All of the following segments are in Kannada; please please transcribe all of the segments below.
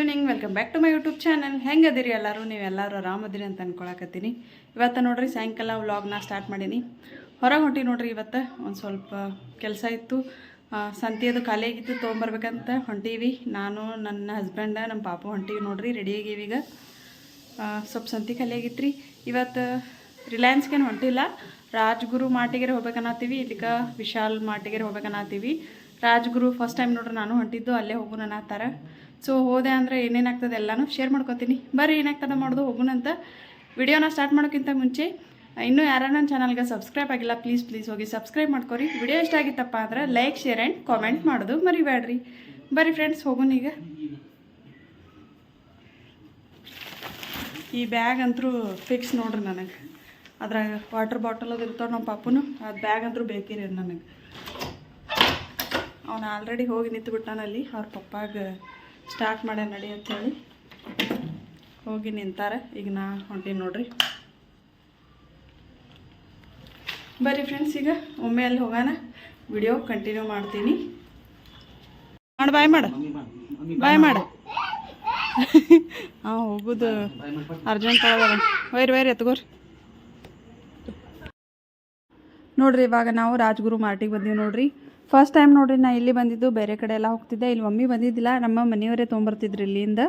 Evening welcome back to my YouTube channel ಹೆಂಗದಿರಿ ಎಲ್ಲರೂ? ನೀವು ಎಲ್ಲರೂ ಆರಾಮದಿರಿ ಅಂತ ಅಂದ್ಕೊಳಕತ್ತೀನಿ ಇವತ್ತು ನೋಡ್ರಿ ಸಾಯಂಕಾಲ ವ್ಲಾಗ್ನ ಸ್ಟಾರ್ಟ್ ಮಾಡೀನಿ. ಹೊರಗೆ ಹೊಂಟಿ ನೋಡ್ರಿ ಇವತ್ತು ಒಂದು ಸ್ವಲ್ಪ ಕೆಲಸ ಇತ್ತು. ಸಂತಿಯದು ಖಾಲಿ ಆಗಿತ್ತು, ತೊಗೊಂಬರ್ಬೇಕಂತ ಹೊಂಟೀವಿ. ನಾನು, ನನ್ನ ಹಸ್ಬೆಂಡ ನಮ್ಮ ಪಾಪು ಹೊಂಟೀವಿ ನೋಡ್ರಿ ರೆಡಿ ಆಗೀವಿ ಈಗ. ಸ್ವಲ್ಪ ಸಂತಿ ಖಾಲಿ ಆಗಿತ್ತು ರೀ ಇವತ್ತು ರಿಲಯನ್ಸ್ಗೇನು ಹೊಂಟಿಲ್ಲ. ರಾಜ್ಗುರು ಮಾಟಿಗೆರೆ ಹೋಗ್ಬೇಕನ್ನತ್ತೀವಿ ಇಲ್ಲಿಗ ವಿಶಾಲ್ ಮಾಟಿಗೆರೆ ಹೋಗ್ಬೇಕನ್ನತ್ತೀವಿ ರಾಜ್ಗುರು ಫಸ್ಟ್ ಟೈಮ್ ನೋಡ್ರಿ ನಾನು ಹೊಂಟಿದ್ದು, ಅಲ್ಲೇ ಹೋಗೋಣ ಅನ್ನತ್ತಾರ ಸೊ ಹೋದೆ ಅಂದರೆ ಏನೇನಾಗ್ತದೆ ಎಲ್ಲನೂ ಶೇರ್ ಮಾಡ್ಕೊತೀನಿ. ಬರ್ರಿ, ಏನಾಗ್ತದೆ ಮಾಡೋದು ಹೋಗೋಣಂತ ವಿಡಿಯೋನ ಸ್ಟಾರ್ಟ್ ಮಾಡೋಕ್ಕಿಂತ ಮುಂಚೆ ಇನ್ನೂ ಯಾರು ನನ್ನ ಚಾನಲ್ಗೆ ಸಬ್ಸ್ಕ್ರೈಬ್ ಆಗಿಲ್ಲ ಪ್ಲೀಸ್ ಪ್ಲೀಸ್ ಹೋಗಿ ಸಬ್ಸ್ಕ್ರೈಬ್ ಮಾಡ್ಕೊರಿ. ವಿಡಿಯೋ ಇಷ್ಟ ಆಗಿತ್ತಪ್ಪ ಅಂದ್ರೆ ಲೈಕ್ ಶೇರ್ ಆ್ಯಂಡ್ ಕಾಮೆಂಟ್ ಮಾಡೋದು ಮರಿಬೇಡ್ರಿ ಬರ್ರಿ ಫ್ರೆಂಡ್ಸ್ ಹೋಗೋಣ ಈಗ. ಈ ಬ್ಯಾಗ್ ಅಂತೂ ಫಿಕ್ಸ್ ನೋಡ್ರಿ ನನಗೆ. ಅದ್ರಾಗ ವಾಟರ್ ಬಾಟಲ್ ಅದು ಇರ್ತಾವೆ ನಮ್ಮ ಪಾಪನು, ಅದು ಬ್ಯಾಗ್ ಅಂತೂ ಬೇಕಿರಿ ನನಗೆ. ಅವನು ಆಲ್ರೆಡಿ ಹೋಗಿ ನಿಂತುಬಿಟ್ಟಾನಲ್ಲಿ, ಅವ್ರ ಪಪ್ಪಾಗ ಸ್ಟಾರ್ಟ್ ಮಾಡ್ಯ ನಡಿ ಅಂತೇಳಿ ಹೋಗಿ ನಿಂತಾರೆ. ಈಗ ನಾ ಹೊಂಟೀನಿ ನೋಡ್ರಿ. ಬರ್ರಿ ಫ್ರೆಂಡ್ಸ್ ಈಗ ಒಮ್ಮೆ ಅಲ್ಲಿ ಹೋಗೋಣ. ವಿಡಿಯೋ ಕಂಟಿನ್ಯೂ ಮಾಡ್ತೀನಿ. ಮಾಡು, ಬಾಯ್ ಮಾಡು. ಬಾಯ್ ಮಾಡು. ಹಾಂ, ಹೋಗುದು. ಅರ್ಜೆಂಟ್ ಒಳಗೆ ವೈರ್ ವೈರ್ ಎತ್ಗೋರಿ ನೋಡ್ರಿ, ಇವಾಗ ನಾವು ರಾಜ್ಗುರು ಮಾರ್ಟಿಗೆ ಬಂದೀವಿ ನೋಡ್ರಿ. ಫಸ್ಟ್ ಟೈಮ್ ನೋಡ್ರಿ ನಾ ಇಲ್ಲಿ ಬಂದಿದ್ದು, ಬೇರೆ ಕಡೆ ಎಲ್ಲ ಹೋಗ್ತಿದ್ದೆ. ಇಲ್ಲಿ ಮಮ್ಮಿ ಬಂದಿದ್ದಿಲ್ಲ, ನಮ್ಮ ಮನೆಯವರೇ ತೊಗೊಂಬರ್ತಿದ್ರು ಇಲ್ಲಿಂದ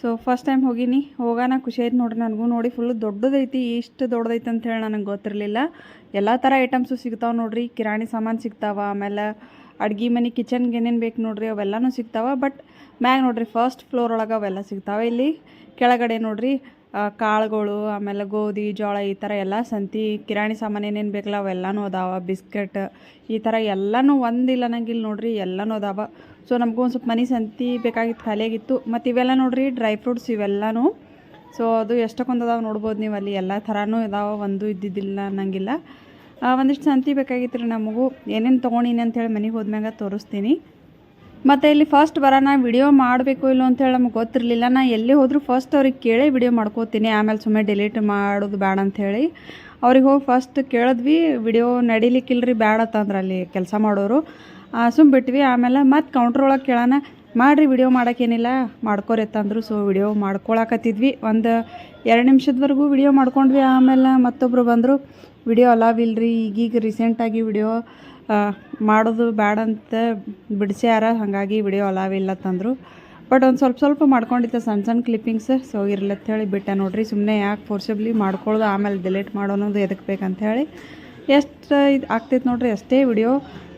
ಸೊ ಫಸ್ಟ್ ಟೈಮ್ ಹೋಗಿನಿ. ಹೋಗೋಣ ಖುಷಿ ಆಯ್ತು ನೋಡ್ರಿ ನನಗೂ ನೋಡಿ ಫುಲ್ ದೊಡ್ಡದೈತಿ, ಇಷ್ಟು ದೊಡ್ಡದೈತಿ ಅಂತ ಹೇಳಿ ನನಗೆ ಗೊತ್ತಿರಲಿಲ್ಲ. ಎಲ್ಲ ಥರ ಐಟಮ್ಸು ಸಿಗ್ತಾವೆ ನೋಡ್ರಿ. ಕಿರಾಣಿ ಸಾಮಾನು ಸಿಗ್ತಾವೆ, ಆಮೇಲೆ ಅಡ್ಗೆ ಮನೆ ಕಿಚನ್ಗೆ ಏನೇನು ಬೇಕು ನೋಡ್ರಿ, ಅವೆಲ್ಲನೂ ಸಿಗ್ತಾವ. ಬಟ್ ಮ್ಯಾಗ ನೋಡ್ರಿ ಫಸ್ಟ್ ಫ್ಲೋರ್ ಒಳಗೆ ಅವೆಲ್ಲ ಸಿಗ್ತಾವೆ ಇಲ್ಲಿ. ಕೆಳಗಡೆ ನೋಡ್ರಿ ಕಾಳುಗಳು, ಆಮೇಲೆ ಗೋಧಿ, ಜೋಳ ಈ ಥರ ಎಲ್ಲ ಸಂತಿ, ಕಿರಾಣಿ ಸಾಮಾನು ಏನೇನು ಬೇಕಲ್ಲ ಅವೆಲ್ಲನೂ ಅದಾವ. ಬಿಸ್ಕೆಟ್ ಈ ಥರ ಎಲ್ಲನೂ ಒಂದಿಲ್ಲ ನಂಗೆ ಇಲ್ಲಿ ನೋಡ್ರಿ ಎಲ್ಲನೂ ಅದಾವ. ಸೊ ನಮಗೂ ಒಂದು ಸ್ವಲ್ಪ ಮನೆ ಸಂತಿ ಬೇಕಾಗಿತ್ತು, ಖಾಲಿಯಾಗಿತ್ತು. ಮತ್ತು ಇವೆಲ್ಲ ನೋಡಿರಿ ಡ್ರೈ ಫ್ರೂಟ್ಸ್ ಇವೆಲ್ಲನೂ. ಸೊ ಅದು ಎಷ್ಟಕ್ಕೊಂದು ಅದಾವ ನೋಡ್ಬೋದು ನೀವು ಅಲ್ಲಿ. ಎಲ್ಲ ಥರನೂ ಇದಾವ ಒಂದು ಇದ್ದಿದ್ದಿಲ್ಲ, ನಂಗಿಲ್ಲ. ಒಂದಿಷ್ಟು ಸಂತಿ ಬೇಕಾಗಿತ್ತು ರೀ ನಮಗೂ. ಏನೇನು ತೊಗೊಂಡಿನಿ ಅಂತೇಳಿ ಮನೆಗೆ ಹೋದ್ಮ್ಯಾಗ ತೋರಿಸ್ತೀನಿ. ಮತ್ತು ಇಲ್ಲಿ ಫಸ್ಟ್ ಬರೋಣ ವಿಡಿಯೋ ಮಾಡಬೇಕು ಇಲ್ಲೋ ಅಂತೇಳಿ ನಮ್ಗೆ ಗೊತ್ತಿರಲಿಲ್ಲ. ನಾನು ಎಲ್ಲಿ ಹೋದರೂ ಫಸ್ಟ್ ಅವ್ರಿಗೆ ಕೇಳೇ ವಿಡಿಯೋ ಮಾಡ್ಕೋತೀನಿ. ಆಮೇಲೆ ಸುಮ್ಮನೆ ಡಿಲೀಟ್ ಮಾಡೋದು ಬೇಡ ಅಂಥೇಳಿ ಅವ್ರಿಗೆ ಹೋಗಿ ಫಸ್ಟ್ ಕೇಳಿದ್ವಿ ವಿಡಿಯೋ ನಡಿಲಿಕ್ಕಿಲ್ರಿ ಬೇಡ ಅಂತಂದ್ರೆ ಅಲ್ಲಿ ಕೆಲಸ ಮಾಡೋರು. ಸುಮ್ಮ ಬಿಟ್ವಿ. ಆಮೇಲೆ ಮತ್ತೆ ಕೌಂಟ್ರ್ ಒಳಗೆ ಕೇಳೋಣ ಮಾಡಿರಿ ವಿಡಿಯೋ ಮಾಡೋಕ್ಕೇನಿಲ್ಲ ಮಾಡ್ಕೋರಿ ಅಂತಂದ್ರು ಸೊ ವಿಡಿಯೋ ಮಾಡ್ಕೊಳಕತ್ತಿದ್ವಿ. ಒಂದು ಎರಡು ನಿಮಿಷದವರೆಗೂ ವಿಡಿಯೋ ಮಾಡ್ಕೊಂಡ್ವಿ. ಆಮೇಲೆ ಮತ್ತೊಬ್ಬರು ಬಂದರು ವಿಡಿಯೋ ಅಲಾವ್ ಇಲ್ರಿ. ಈಗೀಗ ರೀಸೆಂಟಾಗಿ ವಿಡಿಯೋ ಮಾಡೋದು ಬ್ಯಾಡ ಅಂತ ಬಿಡಿಸ್ಯಾರ ಹಾಗಾಗಿ ವಿಡಿಯೋ ಅಲಾವ್ ಇಲ್ಲ ತಂದರು. ಬಟ್ ಒಂದು ಸ್ವಲ್ಪ ಸ್ವಲ್ಪ ಮಾಡ್ಕೊಂಡಿದ್ದೆ ಸಣ್ಣ ಸಣ್ಣ ಕ್ಲಿಪ್ಪಿಂಗ್ಸ್ ಸೊ ಇರ್ಲತ್ತ ಹೇಳಿ ಬಿಟ್ಟೆ ನೋಡ್ರಿ. ಸುಮ್ಮನೆ ಯಾಕೆ ಫೋರ್ಸಬ್ಲಿ ಮಾಡ್ಕೊಳ್ಳೋದು ಆಮೇಲೆ ಡಿಲೀಟ್ ಮಾಡೋನೋದು ಎದಕ್ಕೆ ಬೇಕಂತ ಹೇಳಿ. ಎಷ್ಟು ಇದು ಆಗ್ತೈತೆ ನೋಡ್ರಿ, ಅಷ್ಟೇ ವಿಡಿಯೋ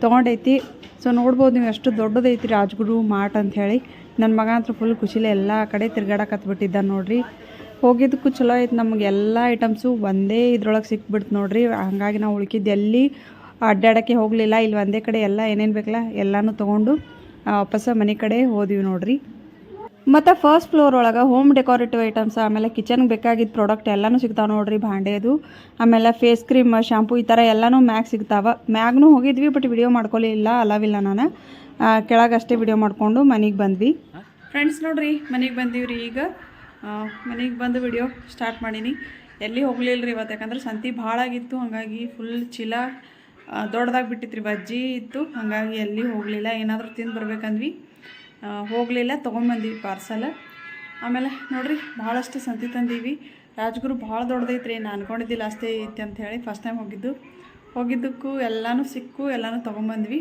ತೊಗೊಂಡೈತಿ. ಸೊ ನೋಡ್ಬೋದು ನೀವು ಎಷ್ಟು ದೊಡ್ಡದೈತಿ ರಾಜ್ಗುರು ಮಾಟ್ ಅಂತ ಹೇಳಿ. ನನ್ನ ಮಗ ಅಂತ ಫುಲ್ ಖುಷಿಲೇ ಎಲ್ಲ ಕಡೆ ತಿರ್ಗಾಡಕತ್ಬಿಟ್ಟಿದ್ದ ನೋಡ್ರಿ. ಹೋಗಿದ್ದಕ್ಕೂ ಚಲೋ ಐತೆ ನಮಗೆ ಎಲ್ಲ ಐಟಮ್ಸು ಒಂದೇ ಇದ್ರೊಳಗೆ ಸಿಕ್ಬಿಡ್ತು ನೋಡ್ರಿ. ಹಾಗಾಗಿ ನಾವು ಉಳ್ಕಿದ್ದು ಎಲ್ಲಿ ಅಡ್ಡಾಡೋಕ್ಕೆ ಹೋಗಲಿಲ್ಲ. ಇಲ್ಲಿ ಒಂದೇ ಕಡೆ ಎಲ್ಲ ಏನೇನು ಬೇಕಲ್ಲ ಎಲ್ಲನೂ ತೊಗೊಂಡು ವಾಪಸ್ಸು ಮನೆ ಕಡೆ ಹೋದ್ವಿ ನೋಡ್ರಿ. ಮತ್ತು ಫಸ್ಟ್ ಫ್ಲೋರ್ ಒಳಗೆ ಹೋಮ್ ಡೆಕೋರೇಟಿವ್ ಐಟಮ್ಸ್ ಆಮೇಲೆ ಕಿಚನ್ಗೆ ಬೇಕಾಗಿದ್ದ ಪ್ರಾಡಕ್ಟ್ ಎಲ್ಲನೂ ಸಿಗ್ತಾವೆ ನೋಡ್ರಿ ಭಾಂಡೆದು. ಆಮೇಲೆ ಫೇಸ್ ಕ್ರೀಮ್ ಶಾಂಪೂ ಈ ಥರ ಎಲ್ಲನೂ ಮ್ಯಾಗ್ ಸಿಗ್ತಾವೆ. ಮ್ಯಾಗ್ನೂ ಹೋಗಿದ್ವಿ ಬಟ್ ವಿಡಿಯೋ ಮಾಡ್ಕೊಲಿಲ್ಲ ಅಲವಿಲ್ಲ ನಾನು. ಕೆಳಗೆ ಅಷ್ಟೇ ವಿಡಿಯೋ ಮಾಡಿಕೊಂಡು ಮನೆಗೆ ಬಂದ್ವಿ. ಫ್ರೆಂಡ್ಸ್ ನೋಡ್ರಿ, ಮನೆಗೆ ಬಂದೀವಿ ರೀ ಈಗ ಮನೆಗೆ ಬಂದು ವಿಡಿಯೋ ಸ್ಟಾರ್ಟ್ ಮಾಡೀನಿ. ಎಲ್ಲಿ ಹೋಗಲಿಲ್ಲ ರೀ ಇವತ್ತು ಯಾಕಂದ್ರೆ ಸಂತಿ ಭಾಳ ಆಗಿತ್ತು, ಹಾಗಾಗಿ ಫುಲ್ ಚೀಲ ದೊಡ್ಡದಾಗಿ ಬಿಟ್ಟಿತ್ತು ರೀ ಬಜ್ಜಿ ಇತ್ತು. ಹಾಗಾಗಿ ಎಲ್ಲಿ ಹೋಗಲಿಲ್ಲ. ಏನಾದರೂ ತಿಂದು ಬರ್ಬೇಕಂದ್ವಿ. ಹೋಗಲಿಲ್ಲ. ತೊಗೊಂಬಂದಿವಿ ಪಾರ್ಸಲ್ ಆಮೇಲೆ ನೋಡಿರಿ ಭಾಳಷ್ಟು ಸಂತಿ ತಂದೀವಿ. ರಾಜಗುರು ಭಾಳ ದೊಡ್ಡದೈತ್ರಿ. ನಾನು ಅನ್ಕೊಂಡಿದ್ದಿಲ್ಲ ಅಷ್ಟೇ ಐತಿ ಅಂತ ಹೇಳಿ ಫಸ್ಟ್ ಟೈಮ್ ಹೋಗಿದ್ದು. ಹೋಗಿದ್ದಕ್ಕೂ ಎಲ್ಲನೂ ಸಿಕ್ಕು, ಎಲ್ಲನೂ ತೊಗೊಂಬಂದ್ವಿ.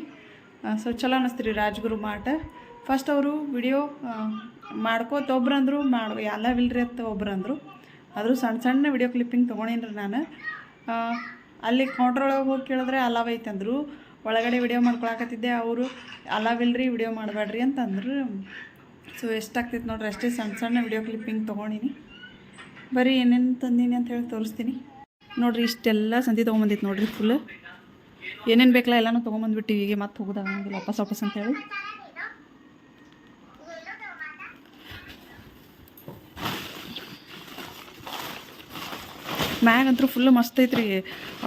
ಸೊ ಚಲೋ ಅನ್ನಿಸ್ತೀರಿ ರಾಜ್ಗುರು ಮಾಟ. ಫಸ್ಟ್ ಅವರು ವಿಡಿಯೋ ಮಾಡ್ಕೋತ ಒಬ್ರು ಅಂದರು ಮಾಡು, ಎಲ್ಲ ವಿಲ್ರಿ ಅಂತ ಅಂದರು ಆದರೂ ಸಣ್ಣ ಸಣ್ಣ ವಿಡಿಯೋ ಕ್ಲಿಪ್ಪಿಂಗ್ ತೊಗೊಂಡೇನ್ರಿ ನಾನು. ಅಲ್ಲಿ ಕೌಂಟ್ರ್ ಒಳಗೆ ಹೋಗಿ ಕೇಳಿದ್ರೆ ಅಲಾವ್ ಐತೆ ಅಂದರು ಒಳಗಡೆ ವಿಡಿಯೋ ಮಾಡ್ಕೊಳಕತ್ತಿದ್ದೆ ಅವರು. ಅಲಾವ್ ಇಲ್ರಿ ವಿಡಿಯೋ ಮಾಡಬೇಡ್ರಿ ಅಂತಂದ್ರು. ಸೊ ಎಷ್ಟಾಗ್ತೈತೆ ನೋಡ್ರಿ, ಅಷ್ಟೇ ಸಣ್ಣ ಸಣ್ಣ ವಿಡಿಯೋ ಕ್ಲಿಪ್ಪಿಂಗ್ ತೊಗೊಂಡಿನಿ. ಬರೀ ಏನೇನು ತಂದೀನಿ ಅಂತ ಹೇಳಿ ತೋರಿಸ್ತೀನಿ. ನೋಡ್ರಿ, ಇಷ್ಟೆಲ್ಲ ಸಂತಿ ತೊಗೊಂಬಂದಿತ್ತು ನೋಡ್ರಿ ಫುಲ್ ಏನೇನು ಬೇಕಲ್ಲ ಎಲ್ಲನೂ ತೊಗೊಂಬಂದ್ಬಿಟ್ಟು ಹೀಗೆ ಮತ್ತೆ ಹೋಗೋದಾಗಂಗಿಲ್ಲ ವಾಪಸ್ ವಾಪಸ್ ಅಂತೇಳಿ ಮ್ಯಾಗ್ ಅಂತೂ ಫುಲ್ ಮಸ್ತ್ ಐತ್ರಿ.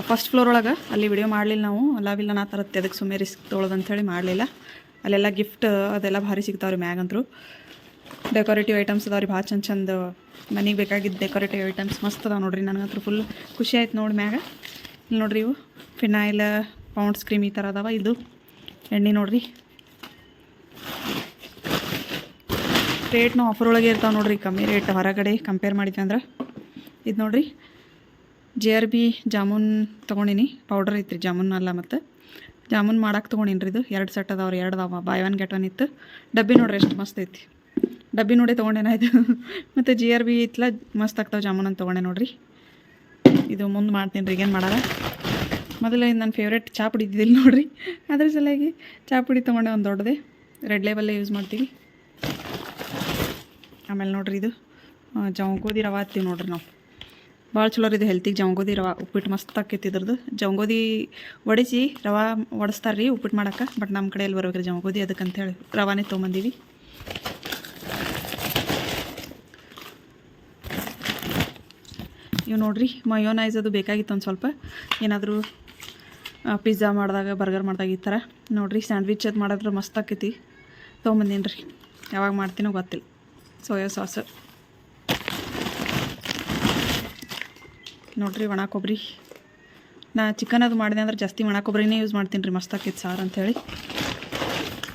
ಫಸ್ಟ್ ಫ್ಲೋರ್ ಒಳಗೆ ಅಲ್ಲಿ ವಿಡಿಯೋ ಮಾಡಲಿಲ್ಲ ನಾವು. ಲಾವಿಲ್ಲ ನಾ ತರತ್ತೆ. ಅದಕ್ಕೆ ಸುಮ್ಮನೆ ರಿಸ್ಕ್ ತೊಳೋದಂಥೇಳಿ ಮಾಡಲಿಲ್ಲ. ಅಲ್ಲೆಲ್ಲ ಗಿಫ್ಟ್ ಅದೆಲ್ಲ ಭಾರಿ ಸಿಗ್ತಾವೆ ರೀ ಮ್ಯಾಗ ಅಂತೂ. ಡೆಕೋರೇಟಿವ್ ಐಟಮ್ಸ್ ಅದಾವ ರೀ ಭಾಳ ಚಂದ ಚಂದ. ಮನೆಗೆ ಬೇಕಾಗಿದ್ದ ಡೆಕೋರೇಟಿವ್ ಐಟಮ್ಸ್ ಮಸ್ತ್ ಅದಾವೆ ನೋಡ್ರಿ. ನನಗಂತೂ ಫುಲ್ ಖುಷಿ ಆಯ್ತು ನೋಡಿ ಮ್ಯಾಗ. ಇಲ್ಲಿ ನೋಡ್ರಿ ಇವು. ಫಿನಾಯ್ಲ್ ಪೌಂಡ್ಸ್ ಕ್ರೀಮ್ ಈ ಥರ ಅದಾವ. ಇದು ಎಣ್ಣೆ ನೋಡಿರಿ. ರೇಟ್ನೂ ಆಫರ್ ಒಳಗೆ ಇರ್ತಾವೆ ನೋಡ್ರಿ. ಕಮ್ಮಿ ರೇಟ್ ಹೊರಗಡೆ ಕಂಪೇರ್ ಮಾಡಿದ್ವಿ ಅಂದ್ರೆ. ಇದು ನೋಡ್ರಿ. ಜೆ ಆರ್ ಬಿ ಜಾಮೂನ್ ತೊಗೊಂಡಿನಿ. ಪೌಡರ್ ಐತ್ರಿ, ಜಾಮೂನ್ ಅಲ್ಲ ಮತ್ತು. ಜಾಮೂನ್ ಮಾಡಕ್ಕೆ ತೊಗೊಂಡಿನಿ ರೀ ಇದು. ಎರಡು ಸೆಟ್ ಅದಾವ್ರಿ, ಎರಡು ಅವ ಬಾಯ್ ಒನ್ ಗೆಟ್ ಒನ್ ಇತ್ತು. ಡಬ್ಬಿ ನೋಡ್ರಿ, ಎಷ್ಟು ಮಸ್ತ್ ಐತಿ. ಡಬ್ಬಿ ನೋಡಿ ತೊಗೊಂಡೇನಾಯ್ತು ಮತ್ತು ಜಿ ಆರ್ ಬಿ ಇತ್ತಲ್ಲ ಮಸ್ತ್ ಆಗ್ತಾವೆ ಜಾಮೂನ್ ಅಂತ ತೊಗೊಂಡೆ ನೋಡ್ರಿ. ಇದು ಮುಂದೆ ಮಾಡ್ತೀನಿ ರೀ, ಈಗೇನು ಮಾಡಾರ? ಮೊದಲು ನನ್ನ ಫೇವ್ರೇಟ್ ಚಾ ಪುಡಿ ಇದ್ದಿಲ್ಲ ನೋಡ್ರಿ. ಅದ್ರ ಸಲುವಾಗಿ ಚಾ ಪುಡಿ ತೊಗೊಂಡೆ ಒಂದು ದೊಡ್ಡದೇ. ರೆಡ್ ಲೇಬಲ್ಲೇ ಯೂಸ್ ಮಾಡ್ತೀವಿ. ಆಮೇಲೆ ನೋಡ್ರಿ ಇದು. ಜಾ ಗೋಧಿ ರವೆ ಹತ್ತೀವಿ ನೋಡ್ರಿ ನಾವು. ಭಾಳ ಚಲೋ ಇದು ಹೆಲ್ತಿಗೆ ಜಂಗೋದಿ ರವೆ ಉಪ್ಪಿಟ್ಟು ಮಸ್ತ್ ಆಕೈತಿ ಇದ್ರದ್ದು. ಜವಂಗೋದಿ ಒಡಿಸಿ ರವೆ ಒಡಿಸ್ತಾರೆ ರೀ ಉಪ್ಪಿಟ್ಟು ಮಾಡಕ್ಕೆ ಬಟ್ ನಮ್ಮ ಕಡೆ ಎಲ್ಲಿ ಬರ್ಬೇಕ್ರಿ ಜವಂಗೋದಿ ಅದಕ್ಕೆ ಅಂತೇಳಿ ರವಾನೇ ತೊಗೊಂಬಂದೀವಿ. ಇವು ನೋಡ್ರಿ ಮಯೋನೈಸ್ ಅದು ಬೇಕಾಗಿತ್ತು ಒಂದು ಸ್ವಲ್ಪ. ಏನಾದರೂ ಪಿಜ್ಜಾ ಮಾಡಿದಾಗ ಬರ್ಗರ್ ಮಾಡಿದಾಗ ಈ ಥರ ನೋಡ್ರಿ ಸ್ಯಾಂಡ್ವಿಚ್ ಅದು ಮಾಡಿದ್ರೆ ಮಸ್ತ್ ಆಕೈತಿ. ತೊಗೊಂಬಂದೀನಿ ರೀ ಯಾವಾಗ ಮಾಡ್ತೀನೋ ಗೊತ್ತಿಲ್ಲ. ಸೋಯಾ ಸಾಸ್ ನೋಡ್ರಿ ಒಣ ಕೊಬ್ಬರಿ. ನಾ ಚಿಕನ್ ಅದು ಮಾಡಿದೆ ಅಂದ್ರೆ ಜಾಸ್ತಿ ಒಣ ಕೊಬ್ಬರಿನೇ ಯೂಸ್ ಮಾಡ್ತೀನಿ ರೀ, ಮಸ್ತ್ ಆಕೈತೆ ಸಾರು ಅಂಥೇಳಿ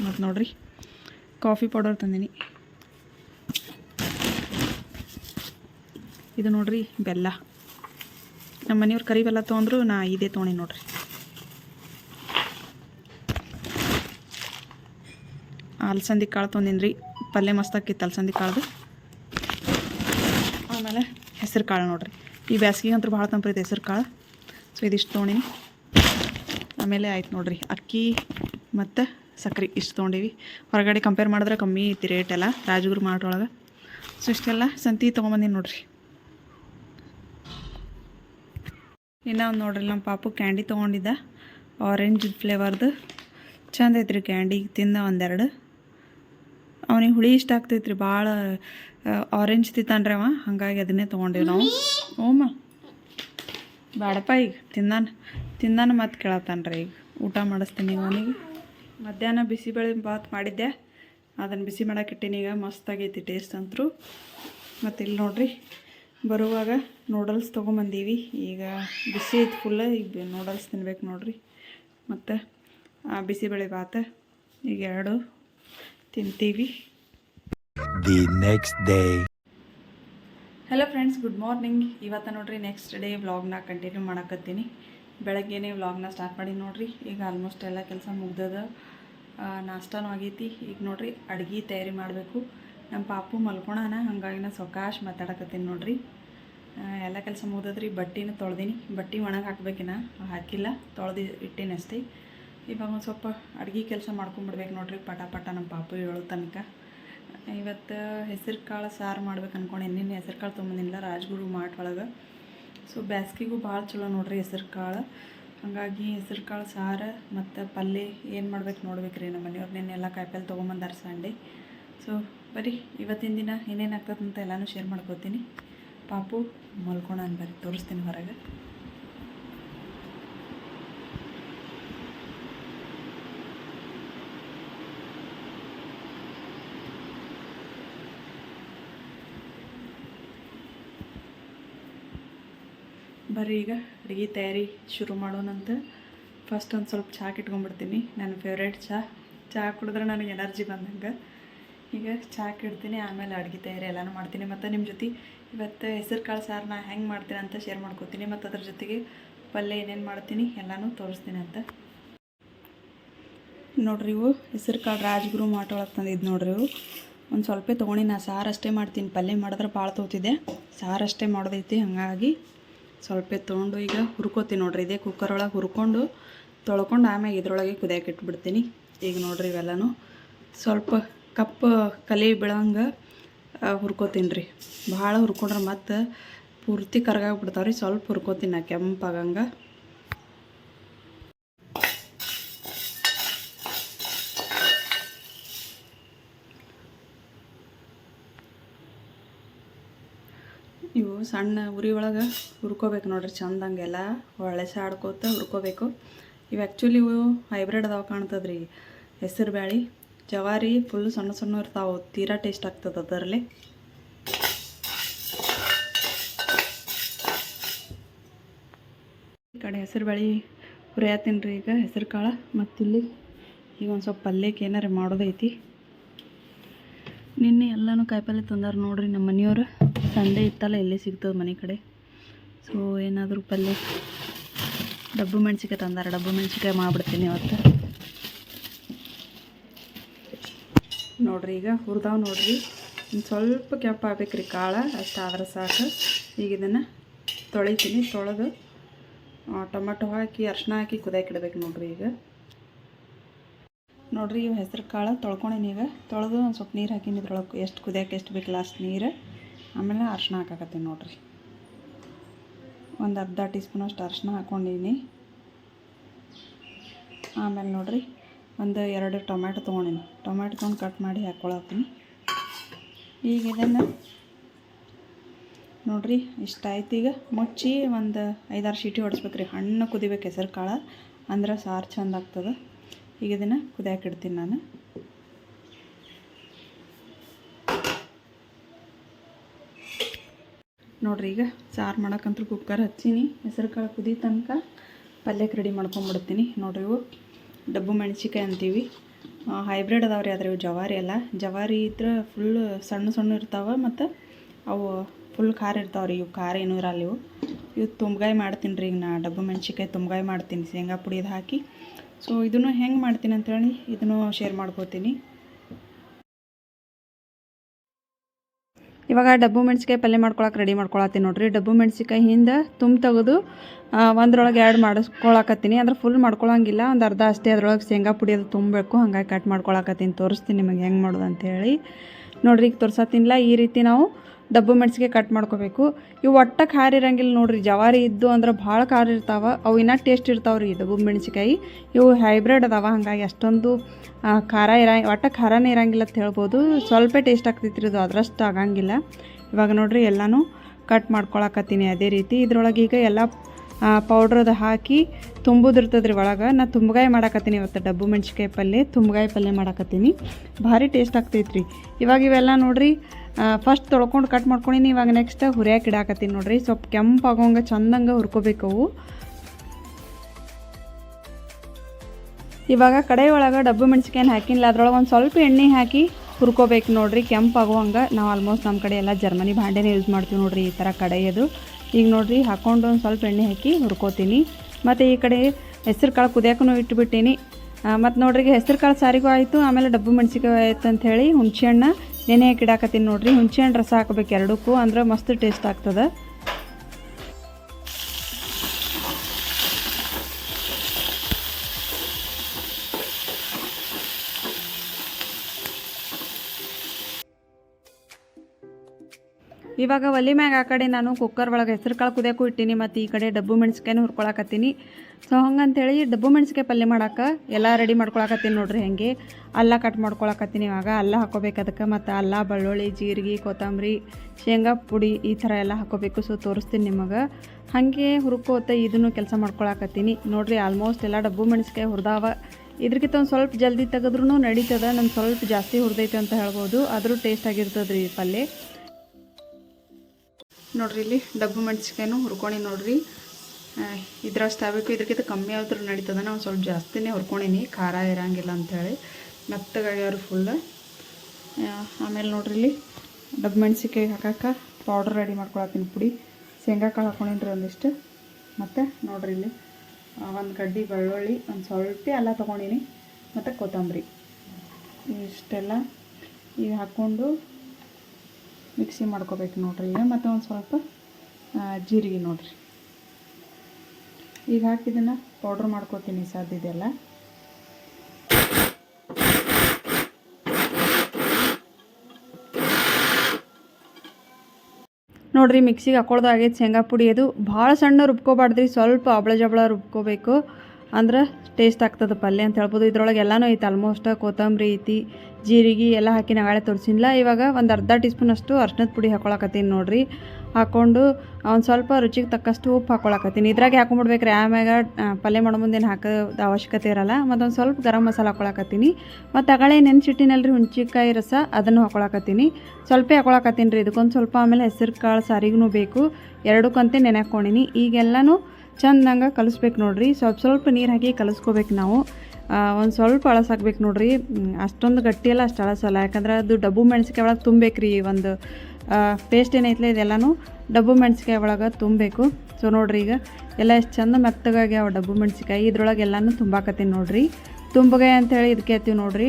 ಮತ್ತು ನೋಡ್ರಿ ಕಾಫಿ ಪೌಡರ್ ತಂದೀನಿ. ಇದು ನೋಡಿರಿ ಬೆಲ್ಲ. ನಮ್ಮ ಮನೆಯವ್ರು ಕರಿ ಬೆಲ್ಲ ತೊಗೊಂಡ್ರು, ನಾ ಇದೇ ತೊಗೊಂಡಿ ನೋಡಿರಿ. ಅಲಸಂದಿ ಕಾಳು ತೊಂದಿನಿ ರೀ, ಪಲ್ಯ ಮಸ್ತಾಕಿತ್ತು ಅಲಸಂದಿ ಕಾಳ್ದು. ಆಮೇಲೆ ಹೆಸರು ಕಾಳು ನೋಡ್ರಿ. ಈ ಬ್ಯಾಸ್ಗಿಗೆ ಅಂತೂ ಭಾಳ ತಂಪೈತೆ ಹೆಸರು ಕಾಳು. ಸೊ ಇದಿಷ್ಟು ತೊಗೊಂಡಿನಿ. ಆಮೇಲೆ ಆಯ್ತು ನೋಡಿರಿ, ಅಕ್ಕಿ ಮತ್ತು ಸಕ್ಕರೆ ಇಷ್ಟು ತೊಗೊಂಡೀವಿ. ಹೊರಗಡೆ ಕಂಪೇರ್ ಮಾಡಿದ್ರೆ ಕಮ್ಮಿ ಐತಿ ರೇಟ್ ಎಲ್ಲ, ರಾಜಗುರು ಒಳಗೆ ಸೊ ಇಷ್ಟೆಲ್ಲ ಸಂತಿ ತೊಗೊಂಬಂದೀನಿ ನೋಡಿರಿ. ಇನ್ನೂ ಒಂದು ನೋಡ್ರಿ, ನಮ್ಮ ಪಾಪು ಕ್ಯಾಂಡಿ ತೊಗೊಂಡಿದ್ದ. ಆರೆಂಜ್ ಫ್ಲೇವರ್ದು ಚಂದ ಐತ್ರಿ ಕ್ಯಾಂಡಿ ತಿಂದ ಒಂದೆರಡು. ಅವನಿಗೆ ಹುಳಿ ಇಷ್ಟ ಆಗ್ತೈತ್ರಿ, ಭಾಳ ಆರೆಂಜ್ ತಿಂತಾನ್ರಿ ಅವ. ಹಾಗಾಗಿ ಅದನ್ನೇ ತೊಗೊಂಡೇವಿ ನಾವು. ಓಮ ಬೇಡಪ್ಪ ಈಗ, ತಿಂದಾನ ತಿಂದಾನ ಮತ್ತೆ ಕೇಳತ್ತಾನ್ರಿ ಈಗ. ಊಟ ಮಾಡಿಸ್ತೀನಿ ಅವನಿಗೆ ಮಧ್ಯಾಹ್ನ ಬಿಸಿಬೇಳೆ ಬಾತ್ ಮಾಡಿದ್ದೆ. ಅದನ್ನು ಬಿಸಿ ಮಾಡಕ್ಕೆ ಇಟ್ಟೀನಿ ಈಗ ಮಸ್ತಾಗೈತಿ ಟೇಸ್ಟ್ ಅಂತೂ. ಮತ್ತು ಇಲ್ಲಿ ನೋಡ್ರಿ, ಬರುವಾಗ ನೂಡಲ್ಸ್ ತೊಗೊಂಬಂದೀವಿ. ಈಗ ಬಿಸಿ ಐತಿ ಫುಲ್ಲ ಈಗ ನೂಡಲ್ಸ್ ತಿನ್ಬೇಕು ನೋಡ್ರಿ. ಮತ್ತು ಬಿಸಿಬೇಳೆ ಬಾತ್ ಈಗ ಎರಡು ತಿಂತೀವಿ. The next day. Hello friends good morning ಇವತ್ತು ನೋಡ್ರಿ ನೆಕ್ಸ್ಟ್ ಡೇ ವ್ಲಾಗ್ನ ಕಂಟಿನ್ಯೂ ಮಾಡಕತ್ತೀನಿ. ಬೆಳಗ್ಗೆನೇ ವ್ಲಾಗ್ನ ಸ್ಟಾರ್ಟ್ ಮಾಡಿ ನೋಡ್ರಿ. ಈಗ ಆಲ್ಮೋಸ್ಟ್ ಎಲ್ಲ ಕೆಲಸ ಮುಗ್ದದ. ನಾಷ್ಟಾನೂ ಆಗೈತಿ. ಈಗ ನೋಡ್ರಿ ಅಡ್ಗೆ ತಯಾರಿ ಮಾಡಬೇಕು. ನಮ್ಮ ಪಾಪು ಮಲ್ಕೊಳನ ಹಂಗಾಗಿ ನಾನು ಸೊಕಾಶ್ ಮಾತಾಡಕತ್ತೀನಿ ನೋಡ್ರಿ. ಎಲ್ಲ ಕೆಲಸ ಮುಗ್ದದ್ರಿ. ಬಟ್ಟಿನ ತೊಳ್ದೀನಿ. ಬಟ್ಟೆ ಒಣಗಿ ಹಾಕ್ಬೇಕಿನ. ಹಾಕಿಲ್ಲ. ತೊಳೆದು ಇಟ್ಟಿನಷ್ಟೇ. ಇವಾಗ ಒಂದು ಸ್ವಲ್ಪ ಅಡ್ಗೆ ಕೆಲಸ ಮಾಡ್ಕೊಂಬಿಡ್ಬೇಕು ನೋಡ್ರಿ. ಪಟ ಪಟ ನಮ್ಮ ಪಾಪು ಹೇಳೋ ತನಕ. ಇವತ್ತು ಹೆಸರು ಕಾಳು ಸಾರು ಮಾಡ್ಬೇಕು ಅನ್ಕೊಂಡು. ನಿನ್ನೆ ಹೆಸರು ಕಾಳು ತೊಗೊಂಬಂದಿಲ್ಲ ರಾಜಗುರು ಮಾಟ್ ಒಳಗೆ. ಸೊ ಬ್ಯಾಸ್ಗಿಗೂ ಭಾಳ ಚಲೋ ನೋಡ್ರಿ ಹೆಸರು ಕಾಳು. ಹಾಗಾಗಿ ಹೆಸರು ಕಾಳು ಸಾರು ಮತ್ತು ಪಲ್ಯ ಏನು ಮಾಡ್ಬೇಕು ನೋಡ್ಬೇಕು ರೀ ನಮ್ಮ ಮನೆಯವ್ರು. ನಿನ್ನೆ ಎಲ್ಲ ಕಾಯಿಪಲ್ಲೆ ತೊಗೊಂಬಂದಾರ ಸಂಡೆ. ಸೊ ಬರೀ ಇವತ್ತಿನ ದಿನ ಏನೇನು ಆಗ್ತದಂತ ಎಲ್ಲನೂ ಶೇರ್ ಮಾಡ್ಕೋತೀನಿ. ಪಾಪು ಮಲ್ಕೊಳ ಬರ್ರಿ, ತೋರಿಸ್ತೀನಿ ಹೊರಗೆ. ಬರ್ರಿ ಈಗ ಅಡುಗೆ ತಯಾರಿ ಶುರು ಮಾಡೋಣಂತ ಫಸ್ಟ್ ಒಂದು ಸ್ವಲ್ಪ ಚಹಾ ಇಟ್ಕೊಂಡ್ಬಿಡ್ತೀನಿ ನನ್ನ ಫೇವ್ರೇಟ್ ಚಹಾ ಚಹಾ ಕುಡಿದ್ರೆ ನನಗೆ ಎನರ್ಜಿ ಬಂದಂಗೆ. ಈಗ ಚಹಾ ಇಡ್ತೀನಿ ಆಮೇಲೆ ಅಡುಗೆ ತಯಾರಿ ಎಲ್ಲನೂ ಮಾಡ್ತೀನಿ. ಮತ್ತು ನಿಮ್ಮ ಜೊತೆ ಇವತ್ತು ಹೆಸರು ಕಾಳು ಸಾರು ನಾ ಹೆಂಗೆ ಮಾಡ್ತೀನಿ ಅಂತ ಶೇರ್ ಮಾಡ್ಕೋತೀನಿ. ಮತ್ತು ಅದ್ರ ಜೊತೆಗೆ ಪಲ್ಯ ಏನೇನು ಮಾಡ್ತೀನಿ ಎಲ್ಲನೂ ತೋರಿಸ್ತೀನಿ ಅಂತ. ನೋಡ್ರಿ ಇವು ಹೆಸರು ಕಾಳು ರಾಜ್ಗುರು ಮಾಟ ಒಳಗೆ ತಂದಿದ್ದು ನೋಡ್ರಿ ಇವು. ಒಂದು ಸ್ವಲ್ಪ ತೊಗೊಂಡು ನಾ ಸಾರು ಅಷ್ಟೇ ಮಾಡ್ತೀನಿ. ಪಲ್ಯ ಮಾಡಿದ್ರೆ ಭಾಳ ತೊಗೋತಿದ್ದೆ ಸಾರು ಅಷ್ಟೇ ಮಾಡೋದೈತಿ. ಹಾಗಾಗಿ ಸ್ವಲ್ಪ ತೊಗೊಂಡು ಈಗ ಹುರ್ಕೋತೀನಿ ನೋಡ್ರಿ. ಇದೇ ಕುಕ್ಕರ್ ಒಳಗೆ ಹುರ್ಕೊಂಡು ತೊಳ್ಕೊಂಡು ಆಮೇಲೆ ಇದ್ರೊಳಗೆ ಕುದಿಯಕ್ಕೆ ಇಟ್ಬಿಡ್ತೀನಿ. ಈಗ ನೋಡ್ರಿ ಇವೆಲ್ಲನೂ. ಸ್ವಲ್ಪ ಕಪ್ ಕಲಿ ಬೀಳಂಗೆ ಹುರ್ಕೋತೀನಿ ರೀ. ಭಾಳ ಹುರ್ಕೊಂಡ್ರೆ ಮತ್ತು ಪೂರ್ತಿ ಕರ್ಗಾಗ್ಬಿಡ್ತಾವೆ ರೀ ಸ್ವಲ್ಪ ಹುರ್ಕೋತೀನಿ ನಾ ಕೆಂಪಾಗಂಗೆ ಇವು ಸಣ್ಣ ಉರಿ ಒಳಗೆ ಹುರ್ಕೋಬೇಕು ನೋಡ್ರಿ ಚಂದಂಗೆಲ್ಲ ಒಳ್ಳೆ ಸಾಡ್ಕೋತ ಹುರ್ಕೋಬೇಕು. ಇವು ಆ್ಯಕ್ಚುಲಿ ಇವು ಹೈಬ್ರಿಡ್ ಅದಾವೆ ಕಾಣ್ತದ್ರಿ. ಹೆಸರು ಬ್ಯಾಳಿ, ಜವಾರಿ ಫುಲ್ ಸಣ್ಣ ಸಣ್ಣ ಇರ್ತಾವೆ. ತೀರಾ ಟೇಸ್ಟ್ ಆಗ್ತದೆ ಅದರಲ್ಲಿ. ಈ ಕಡೆ ಹೆಸರು ಬ್ಯಾಳಿ ಹುರಿಯತ್ತೀನಿ ರೀ ಈಗ ಹೆಸರು ಕಾಳು. ಮತ್ತಿಲ್ಲಿ ಈಗ ಒಂದು ಸ್ವಲ್ಪ ಪಲ್ಯಕ್ಕೆ ಏನಾರು ಮಾಡೋದೈತಿ. ನಿನ್ನೆ ಎಲ್ಲನೂ ಕಾಯಿಪಲ್ಲೆ ತಂದಾರ ನೋಡ್ರಿ ನಮ್ಮ ಮನೆಯವ್ರು. ಸಂಡೇ ಇತ್ತಲ್ಲ, ಇಲ್ಲೇ ಸಿಗ್ತದೆ ಮನೆ ಕಡೆ. ಸೊ ಏನಾದರೂ ಪಲ್ಯ, ಡಬ್ಬು ಮೆಣಸಿಕಾಯಿ ತಂದಾರ, ಡಬ್ಬು ಮೆಣಸಿಕಾಯಿ ಮಾಡಿಬಿಡ್ತೀನಿ ಇವತ್ತು. ನೋಡ್ರಿ, ಈಗ ಹುರಿದಾವ್ ನೋಡ್ರಿ. ಒಂದು ಸ್ವಲ್ಪ ಕೆಂಪು ಆಗ್ಬೇಕ್ರಿ ಕಾಳು, ಅಷ್ಟು ಆದ್ರೆ ಸಾಕು. ಈಗ ಇದನ್ನು ತೊಳಿತೀನಿ, ತೊಳೆದು ಟೊಮೆಟೊ ಹಾಕಿ ಅರ್ಶಿನ ಹಾಕಿ ಕುದಿಯಕ್ಕೆ ಇಡ್ಬೇಕು ನೋಡ್ರಿ ಈಗ. ನೋಡ್ರಿ, ಇವು ಹೆಸರು ಕಾಳು ತೊಳ್ಕೊಂಡಿನಿ ಈಗ. ತೊಳೆದು ಒಂದು ಸ್ವಲ್ಪ ನೀರು ಹಾಕಿನಿ ಇದ್ರೊಳಗೆ. ಎಷ್ಟು ಕುದಿಯಕ್ಕೆ ಎಷ್ಟು ಬೇಕಲ್ಲ ಅಷ್ಟು ನೀರು. ಆಮೇಲೆ ಅರ್ಶಿನ ಹಾಕಾಕತ್ತೀನಿ ನೋಡ್ರಿ. ಒಂದು ಅರ್ಧ ಟೀ ಸ್ಪೂನ್ ಅಷ್ಟು ಅರ್ಶಿನ ಹಾಕ್ಕೊಂಡೀನಿ ಆಮೇಲೆ ನೋಡ್ರಿ, ಒಂದು ಎರಡು ಟೊಮ್ಯಾಟೊ ತೊಗೊಂಡೀನಿ. ಟೊಮ್ಯಾಟೊ ತೊಗೊಂಡು ಕಟ್ ಮಾಡಿ ಹಾಕ್ಕೊಳತ್ತೀನಿ ಈಗ ಇದನ್ನು ನೋಡ್ರಿ, ಇಷ್ಟ ಆಯ್ತು ಈಗ. ಮುಚ್ಚಿ ಒಂದು ಐದಾರು ಶೀಟಿ ಹೊಡಿಸ್ಬೇಕ್ರಿ. ಹಣ್ಣು ಕುದಿಬೇಕು ಹೆಸರು ಕಾಳು ಅಂದ್ರೆ ಸಾರು ಚಂದ ಆಗ್ತದೆ. ಈಗ ಇದನ್ನು ಕುದಿಯಾಕಿಡ್ತೀನಿ ನಾನು. ನೋಡ್ರಿ ಈಗ ಸಾರು ಮಾಡೋಕ್ಕಂತೂ ಕುಕ್ಕರ್ ಹಚ್ಚೀನಿ. ಹೆಸರು ಕಾಳು ಕುದಿ ತನಕ ಪಲ್ಯಕ್ಕೆ ರೆಡಿ ಮಾಡ್ಕೊಂಬಿಡ್ತೀನಿ. ನೋಡ್ರಿ ಇವು. ಡಬ್ಬು ಮೆಣಸಿಕಾಯಿ ಅಂತೀವಿ. ಹೈಬ್ರಿಡ್ ಅದಾವ್ರಿ ಆದರೆ ಇವು ಜವಾರಿ ಅಲ್ಲ. ಜವಾರಿ ಇದ್ರೆ ಫುಲ್ ಸಣ್ಣ ಸಣ್ಣ ಇರ್ತಾವೆ ಮತ್ತು ಅವು ಫುಲ್ ಖಾರ ಇರ್ತಾವ್ರಿ. ಇವು ಖಾರ ಏನೂ ಇರಲ್ಲ ಇವು. ಇವು ತುಂಬಗಾಯಿ ಮಾಡ್ತೀನಿ ರೀ ಈಗ ನಾ ಡಬ್ಬು ಮೆಣಸಿಕಾಯಿ ತುಂಬ್ಗಾಯಿ ಮಾಡ್ತೀನಿ. ಶೇಂಗಾ ಪುಡಿದು ಹಾಕಿ. ಸೊ ಇದನ್ನು ಹೆಂಗೆ ಮಾಡ್ತೀನಿ ಅಂತೇಳಿ ಇದನ್ನು ಶೇರ್ ಮಾಡ್ಕೋತೀನಿ. ಇವಾಗ ಡಬ್ಬು ಮೆಣಸಿಕಾಯಿ ಪಲ್ಯ ಮಾಡ್ಕೊಳಕ್ಕೆ ರೆಡಿ ಮಾಡ್ಕೊಳತ್ತೀನಿ ನೋಡಿರಿ. ಡಬ್ಬು ಮೆಣಸಿಕಾಯಿ ಹಿಂದೆ ತುಂಬ ತೆಗೆದು ಒಂದ್ರೊಳಗೆ ಎರಡು ಮಾಡಿಸ್ಕೊಳಕತ್ತೀನಿ ಅಂದ್ರೆ ಫುಲ್ ಮಾಡ್ಕೊಳಂಗಿಲ್ಲ. ಒಂದು ಅರ್ಧ ಅಷ್ಟೇ ಅದ್ರೊಳಗೆ ಶೇಂಗಾ ಪುಡಿ ಅದು ತುಂಬಬೇಕು. ಹಂಗಾಗಿ ಕಟ್ ಮಾಡ್ಕೊಳಕತ್ತೀನಿ. ತೋರಿಸ್ತೀನಿ ನಿಮಗೆ ಹೆಂಗೆ ಮಾಡೋದು ಅಂತೇಳಿ ನೋಡ್ರಿ ಈಗ ತೋರ್ಸತ್ತಿನಿಲ್ಲ ಈ ರೀತಿ ನಾವು ಡಬ್ಬು ಮೆಣಸಿಗೆ ಕಟ್ ಮಾಡ್ಕೋಬೇಕು. ಇವು ಒಟ್ಟು ಖಾರ ಇರಂಗಿಲ್ಲ ನೋಡ್ರಿ, ಜವಾರಿ ಇದ್ದು ಅಂದ್ರೆ ಭಾಳ ಖಾರ ಇರ್ತಾವೆ. ಅವು ಇನ್ನೂ ಟೇಸ್ಟ್ ಇರ್ತಾವೆ ರೀ ಡಬ್ಬು ಮೆಣಸಿಕಾಯಿ ಇವು ಹೈಬ್ರಿಡ್ ಅದಾವ, ಹಾಗಾಗಿ ಅಷ್ಟೊಂದು ಖಾರ ಇರ, ಒಟ್ಟು ಖಾರನೇ ಇರಂಗಿಲ್ಲ ಅಂತ ಹೇಳ್ಬೋದು. ಸ್ವಲ್ಪ ಟೇಸ್ಟ್ ಆಗ್ತೈತಿ ರೀ ಇದು, ಅದರಷ್ಟು ಆಗಂಗಿಲ್ಲ. ಇವಾಗ ನೋಡ್ರಿ ಎಲ್ಲನೂ ಕಟ್ ಮಾಡ್ಕೊಳಕತ್ತೀನಿ ಅದೇ ರೀತಿ. ಇದ್ರೊಳಗೆ ಈಗ ಎಲ್ಲ ಪೌಡ್ರದು ಹಾಕಿ ತುಂಬುದಿರ್ತದ್ರಿ ಒಳಗೆ. ನಾ ತುಂಬಗಾಯಿ ಮಾಡಾಕತ್ತೀನಿ ಇವತ್ತು ಡಬ್ಬು ಮೆಣಸಿಕಾಯಿ ಪಲ್ಯ ತುಂಬಗಾಯಿ ಪಲ್ಯ ಮಾಡಾಕತ್ತೀನಿ. ಭಾರಿ ಟೇಸ್ಟ್ ಆಗ್ತೈತ್ರಿ. ರೀ ಇವಾಗ ಇವೆಲ್ಲ ನೋಡ್ರಿ ಫಸ್ಟ್ ತೊಳ್ಕೊಂಡು ಕಟ್ ಮಾಡ್ಕೊಂಡಿನಿ ಇವಾಗ ನೆಕ್ಸ್ಟ್ ಹುರಿಯಾಕೆ ಇಡಾಕತ್ತೀನಿ ನೋಡ್ರಿ. ಸ್ವಲ್ಪ ಕೆಂಪು ಆಗೋಂಗೆ ಚಂದಂಗೆ ಹುರ್ಕೋಬೇಕು ಅವು. ಇವಾಗ ಕಡೆ ಒಳಗೆ ಡಬ್ಬು ಮೆಣಸಿಕಾಯಿನ ಹಾಕಿಲ್ಲ ಅದ್ರೊಳಗೆ ಒಂದು ಸ್ವಲ್ಪ ಎಣ್ಣೆ ಹಾಕಿ ಹುರ್ಕೋಬೇಕು ನೋಡ್ರಿ. ಕೆಂಪು ಆಗುವಂಗೆ ನಾವು ಆಲ್ಮೋಸ್ಟ್ ನಮ್ಮ ಕಡೆ ಎಲ್ಲ ಜರ್ಮನಿ ಭಾಂಡೆನೇ ಯೂಸ್ ಮಾಡ್ತೀವಿ ನೋಡ್ರಿ ಈ ಥರ ಕಡೆಯದು ಈಗ ನೋಡ್ರಿ ಹಾಕ್ಕೊಂಡು ಒಂದು ಸ್ವಲ್ಪ ಎಣ್ಣೆ ಹಾಕಿ ಹುರ್ಕೋತೀನಿ. ಮತ್ತು ಈ ಕಡೆ ಹೆಸರು ಕಾಳು ಕುದಿಯೋಕ್ಕೂ ಇಟ್ಬಿಟ್ಟೀನಿ. ಮತ್ತು ನೋಡ್ರಿ ಹೆಸರು ಕಾಳು ಸಾರಿಗೂ ಆಯಿತು. ಆಮೇಲೆ ಡಬ್ಬು ಮೆಣಸಿಕಾಯಿ ಆಯ್ತು ಅಂಥೇಳಿ ಹೇಳಿ ಹುಣಸೆಹಣ್ಣು ನೆನೆ ಹಾಕಿ ಇಡಾಕತ್ತೀನಿ ನೋಡ್ರಿ. ಹುಣಸೆಹಣ್ಣು ರಸ ಹಾಕ್ಬೇಕು ಎರಡಕ್ಕೂ. ಅಂದ್ರೆ ಮಸ್ತ್ ಟೇಸ್ಟ್ ಆಗ್ತದೆ. ಇವಾಗ ಒಲೆ ಮ್ಯಾಗ ಆ ಕಡೆ ನಾನು ಕುಕ್ಕರ್ ಒಳಗೆ ಹೆಸ್ರು ಕಾಳು ಕುದಿಯೋಕ್ಕೂ ಇಟ್ಟೀನಿ ಮತ್ತು ಈ ಕಡೆ ಡಬ್ಬು ಮೆಣಸಿಕಾಯಿನೂ ಹುರ್ಕೊಳಕತ್ತೀನಿ. ಸೊ ಹಂಗಂತೇಳಿ ಡಬ್ಬು ಮೆಣಸಿಕಾಯಿ ಪಲ್ಯ ಮಾಡೋಕೆ ಎಲ್ಲ ರೆಡಿ ಮಾಡ್ಕೊಳಕತ್ತೀನಿ ನೋಡ್ರಿ ಹೆಂಗೆ. ಅಲ್ಲ ಕಟ್ ಮಾಡ್ಕೊಳಕತ್ತೀನಿ ಇವಾಗ, ಅಲ್ಲ ಹಾಕೋಬೇಕು ಅದಕ್ಕೆ ಮತ್ತು ಅಲ್ಲ, ಬೆಳ್ಳುಳ್ಳಿ, ಜೀರಿಗೆ, ಕೊತ್ತಂಬರಿ, ಶೇಂಗಾ ಪುಡಿ ಈ ಥರ ಎಲ್ಲ ಹಾಕೋಬೇಕು. ಸೊ ತೋರಿಸ್ತೀನಿ ನಿಮಗೆ. ಹಾಗೆ ಹುರ್ಕೋತ ಇದನ್ನು ಕೆಲಸ ಮಾಡ್ಕೊಳಕತ್ತೀನಿ. ನೋಡ್ರಿ ಆಲ್ಮೋಸ್ಟ್ ಎಲ್ಲ ಡಬ್ಬು ಮೆಣಸಿಕಾಯಿ ಹುರಿದಾವ. ಇದ್ರಕ್ಕಿಂತ ಒಂದು ಸ್ವಲ್ಪ ಜಲ್ದಿ ತೆಗೆದ್ರೂ ನಡೀತದ ನಾನು ಸ್ವಲ್ಪ ಜಾಸ್ತಿ ಹುರಿದೈತೆ ಅಂತ ಹೇಳ್ಬೋದು. ಆದರೂ ಟೇಸ್ಟ್ ರೀ ಪಲ್ಯ. ನೋಡ್ರಿ ಇಲ್ಲಿ ಡಬ್ಬು ಮೆಣಸಿಕಾಯಿನೂ ಹುರ್ಕೊಂಡು ನೋಡ್ರಿ. ಇದ್ರಷ್ಟು ಆಗಬೇಕು ಇದಕ್ಕಿಂತ ಕಮ್ಮಿ ಆದ್ರೂ ನಡೀತದ. ನಾವು ಸ್ವಲ್ಪ ಜಾಸ್ತಿನೇ ಹುರ್ಕೊಂಡಿನಿ ಖಾರ ಇರಂಗಿಲ್ಲ ಅಂಥೇಳಿ ಮೆತ್ತಗಳ್ಯಾರು ಫುಲ್ ಆಮೇಲೆ ನೋಡ್ರಿ ಇಲ್ಲಿ ಡಬ್ಬು ಮೆಣಸಿಕಾಯಿ ಹಾಕಕ್ಕೆ ಪೌಡ್ರ್ ರೆಡಿ ಮಾಡ್ಕೊಳತ್ತೀನಿ ಪುಡಿ. ಶೇಂಗಾ ಕಾಳು ಹಾಕೊಂಡಿನ್ರಿ ಒಂದಿಷ್ಟು. ಮತ್ತು ನೋಡ್ರಿ ಇಲ್ಲಿ ಒಂದು ಗಡ್ಡಿ ಬೆಳ್ಳುಳ್ಳಿ, ಒಂದು ಸ್ವಲ್ಪ ಎಲ್ಲ ತೊಗೊಂಡಿನಿ, ಮತ್ತು ಕೊತ್ತಂಬರಿ. ಇಷ್ಟೆಲ್ಲ. ಈಗ ಹಾಕ್ಕೊಂಡು ಮಿಕ್ಸಿ ಮಾಡ್ಕೋಬೇಕು ನೋಡ್ರಿ. ಈಗ ಮತ್ತು ಒಂದು ಸ್ವಲ್ಪ ಜೀರಿಗೆ ನೋಡ್ರಿ. ಈಗ ಹಾಕಿದ್ದನ್ನ ಪೌಡ್ರ್ ಮಾಡ್ಕೋತೀನಿ ಸಾಧ್ಯದೆಲ್ಲ ನೋಡ್ರಿ, ಮಿಕ್ಸಿಗೆ ಹಾಕೊಳ್ದಾಗೈತೆ ಶೇಂಗಾ ಪುಡಿ ಅದು ಭಾಳ ಸಣ್ಣ ರುಬ್ಕೋಬಾರ್ದ್ರಿ. ಸ್ವಲ್ಪ ಅಬಳ ಜಬಳ ರುಬ್ಕೋಬೇಕು. ಅಂದ್ರೆ ಟೇಸ್ಟ್ ಆಗ್ತದೆ ಪಲ್ಯ ಅಂತ ಹೇಳ್ಬೋದು. ಇದ್ರೊಳಗೆ ಎಲ್ಲನೂ ಐತೆ ಆಲ್ಮೋಸ್ಟ್ ಕೊತ್ತಂಬರಿ ಐತಿ ಜೀರಿಗೆ ಎಲ್ಲ ಹಾಕಿ ನಾಳೆ ತೋರಿಸಿಲ್ಲ ಇವಾಗ ಒಂದು ಅರ್ಧ ಟೀ ಸ್ಪೂನ್ ಅಷ್ಟು ಅರ್ಶಿನದ ಪುಡಿ ಹಾಕೊಳಕತ್ತೀನಿ ನೋಡಿರಿ. ಹಾಕ್ಕೊಂಡು ಒಂದು ಸ್ವಲ್ಪ ರುಚಿಗೆ ತಕ್ಕಷ್ಟು ಉಪ್ಪು ಹಾಕೊಳಕತ್ತೀನಿ. ಇದ್ರಾಗೆ ಹಾಕೊಂಡ್ಬಿಡ್ಬೇಕ್ರಿ ಆಮ್ಯಾಗ ಆ, ಪಲ್ಯ ಮಾಡೋ ಮುಂದೇನು ಹಾಕೋದು ಅವಶ್ಯಕತೆ ಇರಲ್ಲ. ಮತ್ತೊಂದು ಸ್ವಲ್ಪ ಗರಂ ಮಸಾಲ ಹಾಕೊಳಕತ್ತೀನಿ. ಮತ್ತು ಅಗಳೆ ರೀ ಹುಣ್ಚಿಕಾಯಿ ರಸ ಅದನ್ನು ಹಾಕೊಳಕತ್ತೀನಿ. ಸ್ವಲ್ಪ ಹಾಕೊಳಕತ್ತೀನಿ ರೀ. ಇದಕ್ಕೊಂದು ಸ್ವಲ್ಪ ಆಮೇಲೆ ಹೆಸರು ಕಾಳು ಸಾರಿಗೂ ಬೇಕು ಎರಡಕ್ಕಂತೆ ನೆನೆ ಹಾಕ್ಕೊಂಡಿನಿ ಈಗೆಲ್ಲನೂ ಚಂದಂಗೆ ಕಲಿಸ್ಬೇಕು ನೋಡ್ರಿ. ಸ್ವಲ್ಪ ಸ್ವಲ್ಪ ನೀರು ಹಾಕಿ ಕಲಿಸ್ಕೋಬೇಕು ನಾವು. ಒಂದು ಸ್ವಲ್ಪ ಅಳಸಾಕ್ಬೇಕು ನೋಡ್ರಿ. ಅಷ್ಟೊಂದು ಗಟ್ಟಿಯಲ್ಲ ಅಷ್ಟು ಅಳಸಲ್ಲ ಯಾಕಂದ್ರೆ ಅದು ಡಬ್ಬು ಮೆಣಸಿಕಾಯಿ ಒಳಗೆ ತುಂಬಬೇಕ್ರಿ ಒಂದು ಪೇಸ್ಟ್ ಏನೈತಲ್ಲ ಇದೆಲ್ಲನೂ ಡಬ್ಬು ಮೆಣಸಿಕಾಯಿ ಒಳಗೆ ತುಂಬಬೇಕು. ಸೊ ನೋಡ್ರಿ ಈಗ ಎಲ್ಲ ಎಷ್ಟು ಚಂದ ಮೆತ್ತಗಾಗಿ ಅವ ಡಬ್ಬು ಮೆಣಸಿಕಾಯಿ ಇದ್ರೊಳಗೆ ಎಲ್ಲನೂ ತುಂಬಾಕತ್ತೀನಿ ನೋಡ್ರಿ. ತುಂಬಗಾಯಿ ಅಂತೇಳಿ ಇದಕ್ಕೆ ಹತ್ತೀವಿ ನೋಡ್ರಿ.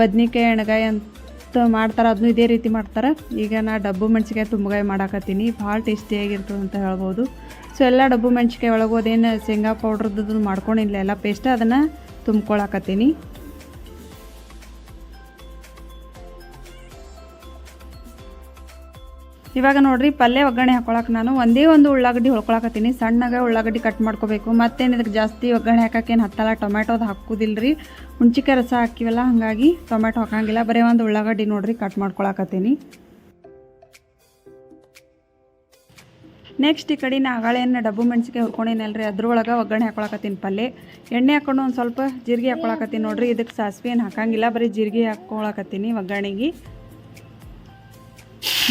ಬದ್ನಿಕಾಯಿ, ಎಣ್ಗಾಯಿ ಅಂತ ಮಾಡ್ತಾರೆ ಅದನ್ನು ಇದೇ ರೀತಿ ಮಾಡ್ತಾರೆ. ಈಗ ನಾ ಡಬ್ಬು ಮೆಣಸಿಕಾಯಿ ತುಂಬಗಾಯಿ ಮಾಡಾಕತ್ತೀನಿ. ಭಾಳ ಟೇಸ್ಟಿಯಾಗಿರ್ತದೆ ಅಂತ ಹೇಳ್ಬೋದು. ಸೊ ಎಲ್ಲ ಡಬ್ಬು ಮೆಣಸಿಕಾಯಿ ಅದೇನು ಶೇಂಗಾ ಪೌಡ್ರದ್ದು ಮಾಡ್ಕೊಂಡಿಲ್ಲ. ಎಲ್ಲ ಪೇಸ್ಟ್ ಅದನ್ನು ತುಂಬ್ಕೊಳಕತ್ತೀನಿ. ಇವಾಗ ನೋಡ್ರಿ, ಪಲ್ಯ ಒಗ್ಗರಣೆ ಹಾಕೊಳಕ್ಕೆ ನಾನು ಒಂದೇ ಒಂದು ಉಳ್ಳಾಗಡ್ಡಿ ಹೊಳ್ಕೊಳಕತ್ತೀನಿ. ಸಣ್ಣಗೆ ಉಳ್ಳಾಗಡ್ಡಿ ಕಟ್ ಮಾಡ್ಕೋಬೇಕು. ಮತ್ತೇನು ಇದಕ್ಕೆ ಜಾಸ್ತಿ ಒಗ್ಗರಣೆ ಹಾಕೋಕ್ಕೇನು ಹತ್ತಲ್ಲ. ಟೊಮೆಟೊದು ಹಾಕೋದಿಲ್ಲ ರೀ ಹುಣ್ಚಿಕಾಯಿ ರಸ ಹಾಕಿವಲ್ಲ, ಹಾಗಾಗಿ ಟೊಮೆಟೊ ಹಾಕಂಗಿಲ್ಲ. ಬರೀ ಒಂದು ಉಳ್ಳಾಗಡ್ಡಿ ನೋಡ್ರಿ ಕಟ್ ಮಾಡ್ಕೊಳಕತ್ತೀನಿ. ನೆಕ್ಸ್ಟ್ ಈ ಕಡೆ ನಾ ಆಗಳೇನು ಡಬ್ಬು ಮೆಣಸಿಕಾಯಿ ಹುರ್ಕೊಂಡಿನಲ್ರಿ. ಅದ್ರೊಳಗೆ ಒಗ್ಗರಣೆ ಹಾಕೊಳಕತ್ತೀನಿ ಪಲ್ಲೆ. ಎಣ್ಣೆ ಹಾಕೊಂಡು ಒಂದು ಸ್ವಲ್ಪ ಜೀರಿಗೆ ಹಾಕೊಳಕತ್ತೀನಿ ನೋಡ್ರಿ. ಇದಕ್ಕೆ ಸಾಸಿವೆ ಏನು ಹಾಕಂಗಿಲ್ಲ. ಬರೀ ಜೀರಿಗೆ ಹಾಕೊಳಕತ್ತೀನಿ ಒಗ್ಗರಣೆಗೆ.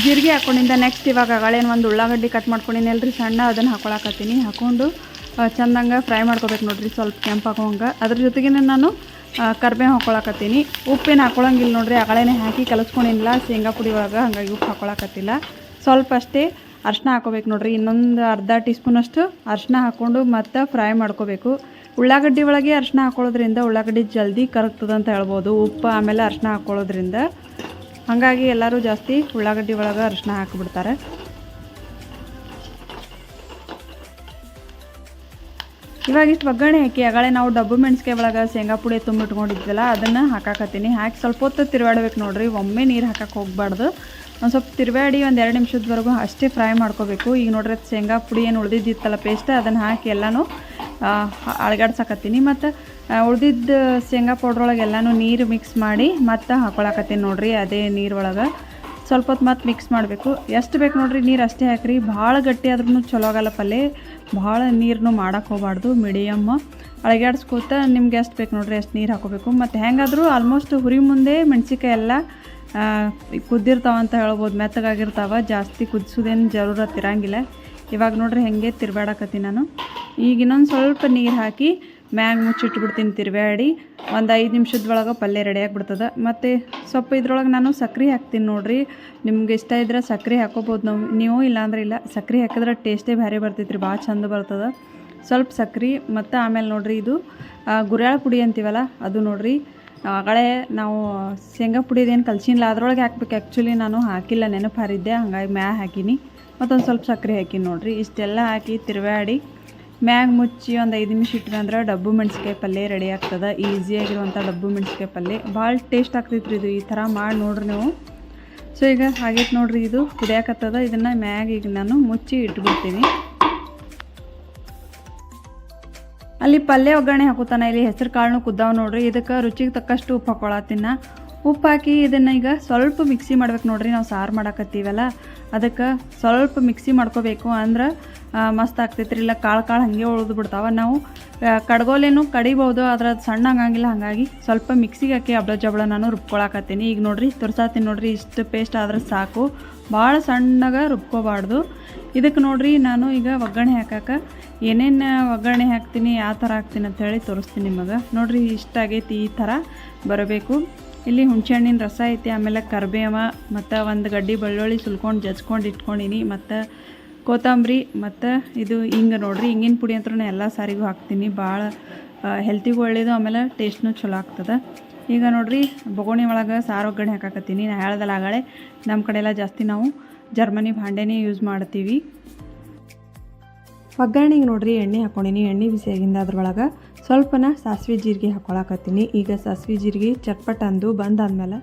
ಜೀರಿಗೆ ಹಾಕೊಂಡಿಂದ ನೆಕ್ಸ್ಟ್ ಇವಾಗ ಅಗಳೇನು ಒಂದು ಉಳ್ಳಾಗಡ್ಡಿ ಕಟ್ ಮಾಡ್ಕೊಂಡಿನಲ್ರಿ. ಸಣ್ಣ ಅದನ್ನು ಹಾಕೊಳಕತ್ತೀನಿ. ಹಾಕೊಂಡು ಚಂದಂಗೆ ಫ್ರೈ ಮಾಡ್ಕೋಬೇಕು ನೋಡ್ರಿ. ಸ್ವಲ್ಪ ಕೆಂಪು ಹಾಕೋಂಗೆ ಅದ್ರ ಜೊತೆಗೆ ನಾನು ಕರ್ಬೇವು ಹಾಕೊಳಕತ್ತೀನಿ. ಉಪ್ಪೇನು ಹಾಕೊಳಂಗಿಲ್ಲ ನೋಡ್ರಿ. ಅಗಳೇನೆ ಹಾಕಿ ಕಲಸ್ಕೊಂಡಿಲ್ಲ ಶೇಂಗಾ ಪುಡಿ ಒಳಗೆ ಹಾಗಾಗಿ ಉಪ್ಪು ಹಾಕೊಳಕತ್ತಿಲ್ಲ. ಸ್ವಲ್ಪ ಅಷ್ಟೇ ಅರ್ಶಿನ ಹಾಕೋಬೇಕು ನೋಡ್ರಿ, ಇನ್ನೊಂದು ಅರ್ಧ ಟೀ ಸ್ಪೂನಷ್ಟು ಅರ್ಶಿನ ಹಾಕ್ಕೊಂಡು ಮತ್ತೆ ಫ್ರೈ ಮಾಡ್ಕೋಬೇಕು. ಉಳ್ಳಾಗಡ್ಡಿ ಒಳಗೆ ಅರ್ಶಿನ ಹಾಕೊಳ್ಳೋದ್ರಿಂದ ಉಳ್ಳಾಗಡ್ಡಿ ಜಲ್ದಿ ಕರಗ್ತದೆ ಅಂತ ಹೇಳ್ಬೋದು. ಉಪ್ಪು ಆಮೇಲೆ ಅರ್ಶಿನ ಹಾಕ್ಕೊಳ್ಳೋದ್ರಿಂದ ಹಾಗಾಗಿ ಎಲ್ಲರೂ ಜಾಸ್ತಿ ಉಳ್ಳಾಗಡ್ಡಿ ಒಳಗೆ ಅರ್ಶಿನ ಹಾಕಿಬಿಡ್ತಾರೆ. ಇವಾಗ ಇಷ್ಟು ಒಗ್ಗರಣೆ ಹಾಕಿ ಆಗಳೇ ನಾವು ಡಬ್ಬು ಮೆಣಸಿಕಾಯಿ ಒಳಗೆ ಶೇಂಗಾ ಪುಡಿ ತುಂಬಿಟ್ಕೊಂಡಿದ್ವಲ್ಲ, ಅದನ್ನು ಹಾಕಾಕತ್ತೀನಿ. ಹಾಕಿ ಸ್ವಲ್ಪ ಹೊತ್ತು ತಿರುಗಾಡ್ಬೇಕು ನೋಡ್ರಿ. ಒಮ್ಮೆ ನೀರು ಹಾಕಕ್ಕೆ ಹೋಗ್ಬಾರ್ದು. ಒಂದು ಸ್ವಲ್ಪ ತಿರುವಾಡಿ ಒಂದು ಎರಡು ನಿಮಿಷದವರೆಗೂ ಅಷ್ಟೇ ಫ್ರೈ ಮಾಡ್ಕೋಬೇಕು. ಈಗ ನೋಡ್ರಿ ಶೇಂಗಾ ಪುಡಿ ಏನು ಉಳಿದಿದ್ದಿತ್ತಲ್ಲ ಪೇಸ್ಟ್ ಅದನ್ನು ಹಾಕಿ ಎಲ್ಲನೂ ಅಳಗಾಡ್ಸಕತ್ತೀನಿ. ಮತ್ತು ಉಳ್ದಿದ್ದ ಶೇಂಗಾ ಪೌಡ್ರೊಳಗೆ ಎಲ್ಲನೂ ನೀರು ಮಿಕ್ಸ್ ಮಾಡಿ ಮತ್ತೆ ಹಾಕೊಳಕತ್ತೀನಿ ನೋಡ್ರಿ ಅದೇ ನೀರೊಳಗೆ. ಸ್ವಲ್ಪ ಹೊತ್ತು ಮತ್ತೆ ಮಿಕ್ಸ್ ಮಾಡಬೇಕು. ಎಷ್ಟು ಬೇಕು ನೋಡ್ರಿ ನೀರು ಅಷ್ಟೇ ಹಾಕ್ರಿ. ಭಾಳ ಗಟ್ಟಿ ಆದ್ರೂ ಚಲೋ ಆಗಲ್ಲ ಪಲ್ಲೆ ಭಾಳ ನೀರನ್ನು ಮಾಡಕ್ಕೆ ಹೋಗಬಾರ್ದು ಮೀಡಿಯಮ್ಮ ಅಳಗಾಡ್ಸ್ಕೋತ ನಿಮ್ಗೆ ಎಷ್ಟು ಬೇಕು ನೋಡ್ರಿ ಅಷ್ಟು ನೀರು ಹಾಕೋಬೇಕು. ಮತ್ತು ಹೆಂಗಾದರೂ ಆಲ್ಮೋಸ್ಟ್ ಹುರಿ ಮುಂದೆ ಮೆಣಸಿಕಾಯಿ ಎಲ್ಲ ಕುದ್ದಿರ್ತಾವ ಅಂತ ಹೇಳ್ಬೋದು. ಮೆತ್ತಗಾಗಿರ್ತಾವ, ಜಾಸ್ತಿ ಕುದಿಸೋದೇನು ಜರೂರತ್ ಇರಂಗಿಲ್ಲ. ಇವಾಗ ನೋಡ್ರಿ ಹೆಂಗೆ ತಿರ್ಬ್ಯಾಡಕತ್ತೀನಿ ನಾನು. ಈಗ ಇನ್ನೊಂದು ಸ್ವಲ್ಪ ನೀರು ಹಾಕಿ ಮ್ಯಾಗ ಮುಚ್ಚಿಟ್ಬಿಡ್ತೀನಿ ತಿರ್ಬ್ಯಾಡಿ. ಒಂದು ಐದು ನಿಮಿಷದೊಳಗೆ ಪಲ್ಯ ರೆಡಿ ಆಗಿಬಿಡ್ತದೆ. ಮತ್ತು ಸ್ವಲ್ಪ ಇದ್ರೊಳಗೆ ನಾನು ಸಕ್ರೆ ಹಾಕ್ತೀನಿ ನೋಡಿರಿ. ನಿಮ್ಗೆ ಇಷ್ಟ ಇದ್ರೆ ಸಕ್ರೆ ಹಾಕೋಬೋದು ನಾವು ನೀವು ಇಲ್ಲಾಂದ್ರೆ ಇಲ್ಲ. ಸಕ್ರೆ ಹಾಕಿದ್ರೆ ಟೇಸ್ಟೇ ಬೇರೆ ಬರ್ತೈತ್ರಿ, ಭಾಳ ಚಂದ ಬರ್ತದೆ. ಸ್ವಲ್ಪ ಸಕ್ರೆ, ಮತ್ತು ಆಮೇಲೆ ನೋಡ್ರಿ ಇದು ಗುರ್ಯಾಳ ಪುಡಿ ಅಂತೀವಲ್ಲ, ಅದು ನೋಡ್ರಿ. ಆಗಳೇ ನಾವು ಶೇಂಗಾ ಪುಡಿದೇನು ಕಲ್ಸಿಲ್ಲ ಅದ್ರೊಳಗೆ ಹಾಕ್ಬೇಕು. ಆ್ಯಕ್ಚುಲಿ ನಾನು ಹಾಕಿಲ್ಲ ನೆನಪು ಹಾರಿದ್ದೆ ಹಂಗಾಗಿ ಮ್ಯಾ ಹಾಕೀನಿ. ಮತ್ತೊಂದು ಸ್ವಲ್ಪ ಸಕ್ಕರೆ ಹಾಕಿನಿ ನೋಡಿರಿ. ಇಷ್ಟೆಲ್ಲ ಹಾಕಿ ತಿರುವಾಡಿ ಮ್ಯಾಗ ಮುಚ್ಚಿ ಒಂದು ಐದು ನಿಮಿಷ ಇಟ್ಟಿನಂದ್ರೆ ಡಬ್ಬು ಮೆಣಸಿಕಾಯಿ ಪಲ್ಯ ರೆಡಿ ಆಗ್ತದೆ. ಈಸಿಯಾಗಿರುವಂಥ ಡಬ್ಬು ಮೆಣಸಿಕಾಯಿ ಪಲ್ಯ. ಭಾಳ ಟೇಸ್ಟ್ ಆಗ್ತೈತೆ ರೀ ಇದು. ಈ ಥರ ಮಾಡಿ ನೋಡ್ರಿ ನೀವು. ಸೊ ಈಗ ಆಗೈತೆ ನೋಡ್ರಿ ಇದು ಕುಡಿಯಾಕತ್ತದ. ಇದನ್ನು ಮ್ಯಾಗ ಈಗ ನಾನು ಮುಚ್ಚಿ ಇಟ್ಬಿಡ್ತೀನಿ. ಅಲ್ಲಿ ಪಲ್ಯ ಒಗ್ಗರಣೆ ಹಾಕೋತಾನೆ ಇಲ್ಲಿ ಹೆಸರು ಕಾಳನ್ನು ಕುದ್ದಾವ ನೋಡ್ರಿ. ಇದಕ್ಕೆ ರುಚಿಗೆ ತಕ್ಕಷ್ಟು ಉಪ್ಪು ಹಾಕೊಳತ್ತಿನ ಉಪ್ಪು ಹಾಕಿ ಇದನ್ನು ಈಗ ಸ್ವಲ್ಪ ಮಿಕ್ಸಿ ಮಾಡ್ಬೇಕು ನೋಡ್ರಿ. ನಾವು ಸಾರು ಮಾಡಕತ್ತೀವಲ್ಲ, ಅದಕ್ಕೆ ಸ್ವಲ್ಪ ಮಿಕ್ಸಿ ಮಾಡ್ಕೋಬೇಕು. ಅಂದ್ರೆ ಮಸ್ತ್ ಆಗ್ತೈತ್ರಿ. ಇಲ್ಲ, ಕಾಳು ಕಾಳು ಹಾಗೆ ಉಳಿದು ಬಿಡ್ತಾವ. ನಾವು ಕಡ್ಗೋಲೇನು ಕಡಿಬೋದು, ಆದ್ರೆ ಅದು ಸಣ್ಣ ಆಗಂಗಿಲ್ಲ ಹಾಗಾಗಿ ಸ್ವಲ್ಪ ಮಿಕ್ಸಿಗೆ ಹಾಕಿ ಅಬ್ಳ ಜಬ್ಳ ನಾನು ರುಬ್ಕೊಳಕತ್ತೀನಿ. ಈಗ ನೋಡ್ರಿ ತುರ್ಸಾತೀನಿ ನೋಡ್ರಿ. ಇಷ್ಟು ಪೇಸ್ಟ್ ಆದ್ರೆ ಸಾಕು. ಭಾಳ ಸಣ್ಣಗೆ ರುಬ್ಕೋಬಾರ್ದು. ಇದಕ್ಕೆ ನೋಡ್ರಿ, ನಾನು ಈಗ ಒಗ್ಗರಣೆ ಹಾಕಕ್ಕೆ ಏನೇನು ಒಗ್ಗರಣೆ ಹಾಕ್ತೀನಿ, ಯಾವ ಥರ ಹಾಕ್ತೀನಿ ಅಂತ ಹೇಳಿ ತೋರಿಸ್ತೀನಿ ನಿಮಗೆ. ನೋಡಿರಿ, ಇಷ್ಟ ಆಗೈತಿ ಈ ಥರ ಬರಬೇಕು. ಇಲ್ಲಿ ಹುಣ್ಸೆಹಣ್ಣಿನ ರಸ ಐತಿ, ಆಮೇಲೆ ಕರ್ಬೇವ ಮತ್ತು ಒಂದು ಗಡ್ಡಿ ಬೆಳ್ಳುಳ್ಳಿ ಸುಲ್ಕೊಂಡು ಜಜ್ಕೊಂಡು ಇಟ್ಕೊಂಡಿನಿ. ಮತ್ತು ಕೊತ್ತಂಬರಿ, ಮತ್ತು ಇದು ಹಿಂಗೆ ನೋಡಿರಿ, ಹಿಂಗಿನ ಪುಡಿ ಅಂತೂ ಎಲ್ಲ ಸಾರಿಗೂ ಹಾಕ್ತೀನಿ. ಭಾಳ ಹೆಲ್ತಿಗೂ ಒಳ್ಳೇದು, ಆಮೇಲೆ ಟೇಸ್ಟ್ನು ಚಲೋ ಆಗ್ತದೆ. ಈಗ ನೋಡಿರಿ, ಬೊಗೋಣಿ ಒಳಗೆ ಸಾರು ಒಗ್ಗರಣೆ ಹಾಕಾಕತ್ತೀನಿ. ನಾ ಹೇಳ್ದಲ್ಲ ಆಗಳೇ ನಮ್ಮ ಕಡೆ ಎಲ್ಲ ಜಾಸ್ತಿ ನಾವು ಜರ್ಮನಿ ಭಾಂಡೆನೇ ಯೂಸ್ ಮಾಡ್ತೀವಿ. ಒಗ್ಗರಣೆಗೆ ನೋಡ್ರಿ, ಎಣ್ಣೆ ಹಾಕೊಂಡಿನಿ. ಎಣ್ಣೆ ಬಿಸಿಯಾಗಿಂದ ಅದ್ರೊಳಗೆ ಸ್ವಲ್ಪನ ಸಾಸಿವೆ ಜೀರಿಗೆ ಹಾಕೊಳಕತ್ತೀನಿ. ಈಗ ಸಾಸಿವೆ ಜೀರಿಗೆ ಚಟ್ಪಟ್ ಅಂದು ಬಂದಾದ್ಮೇಲೆ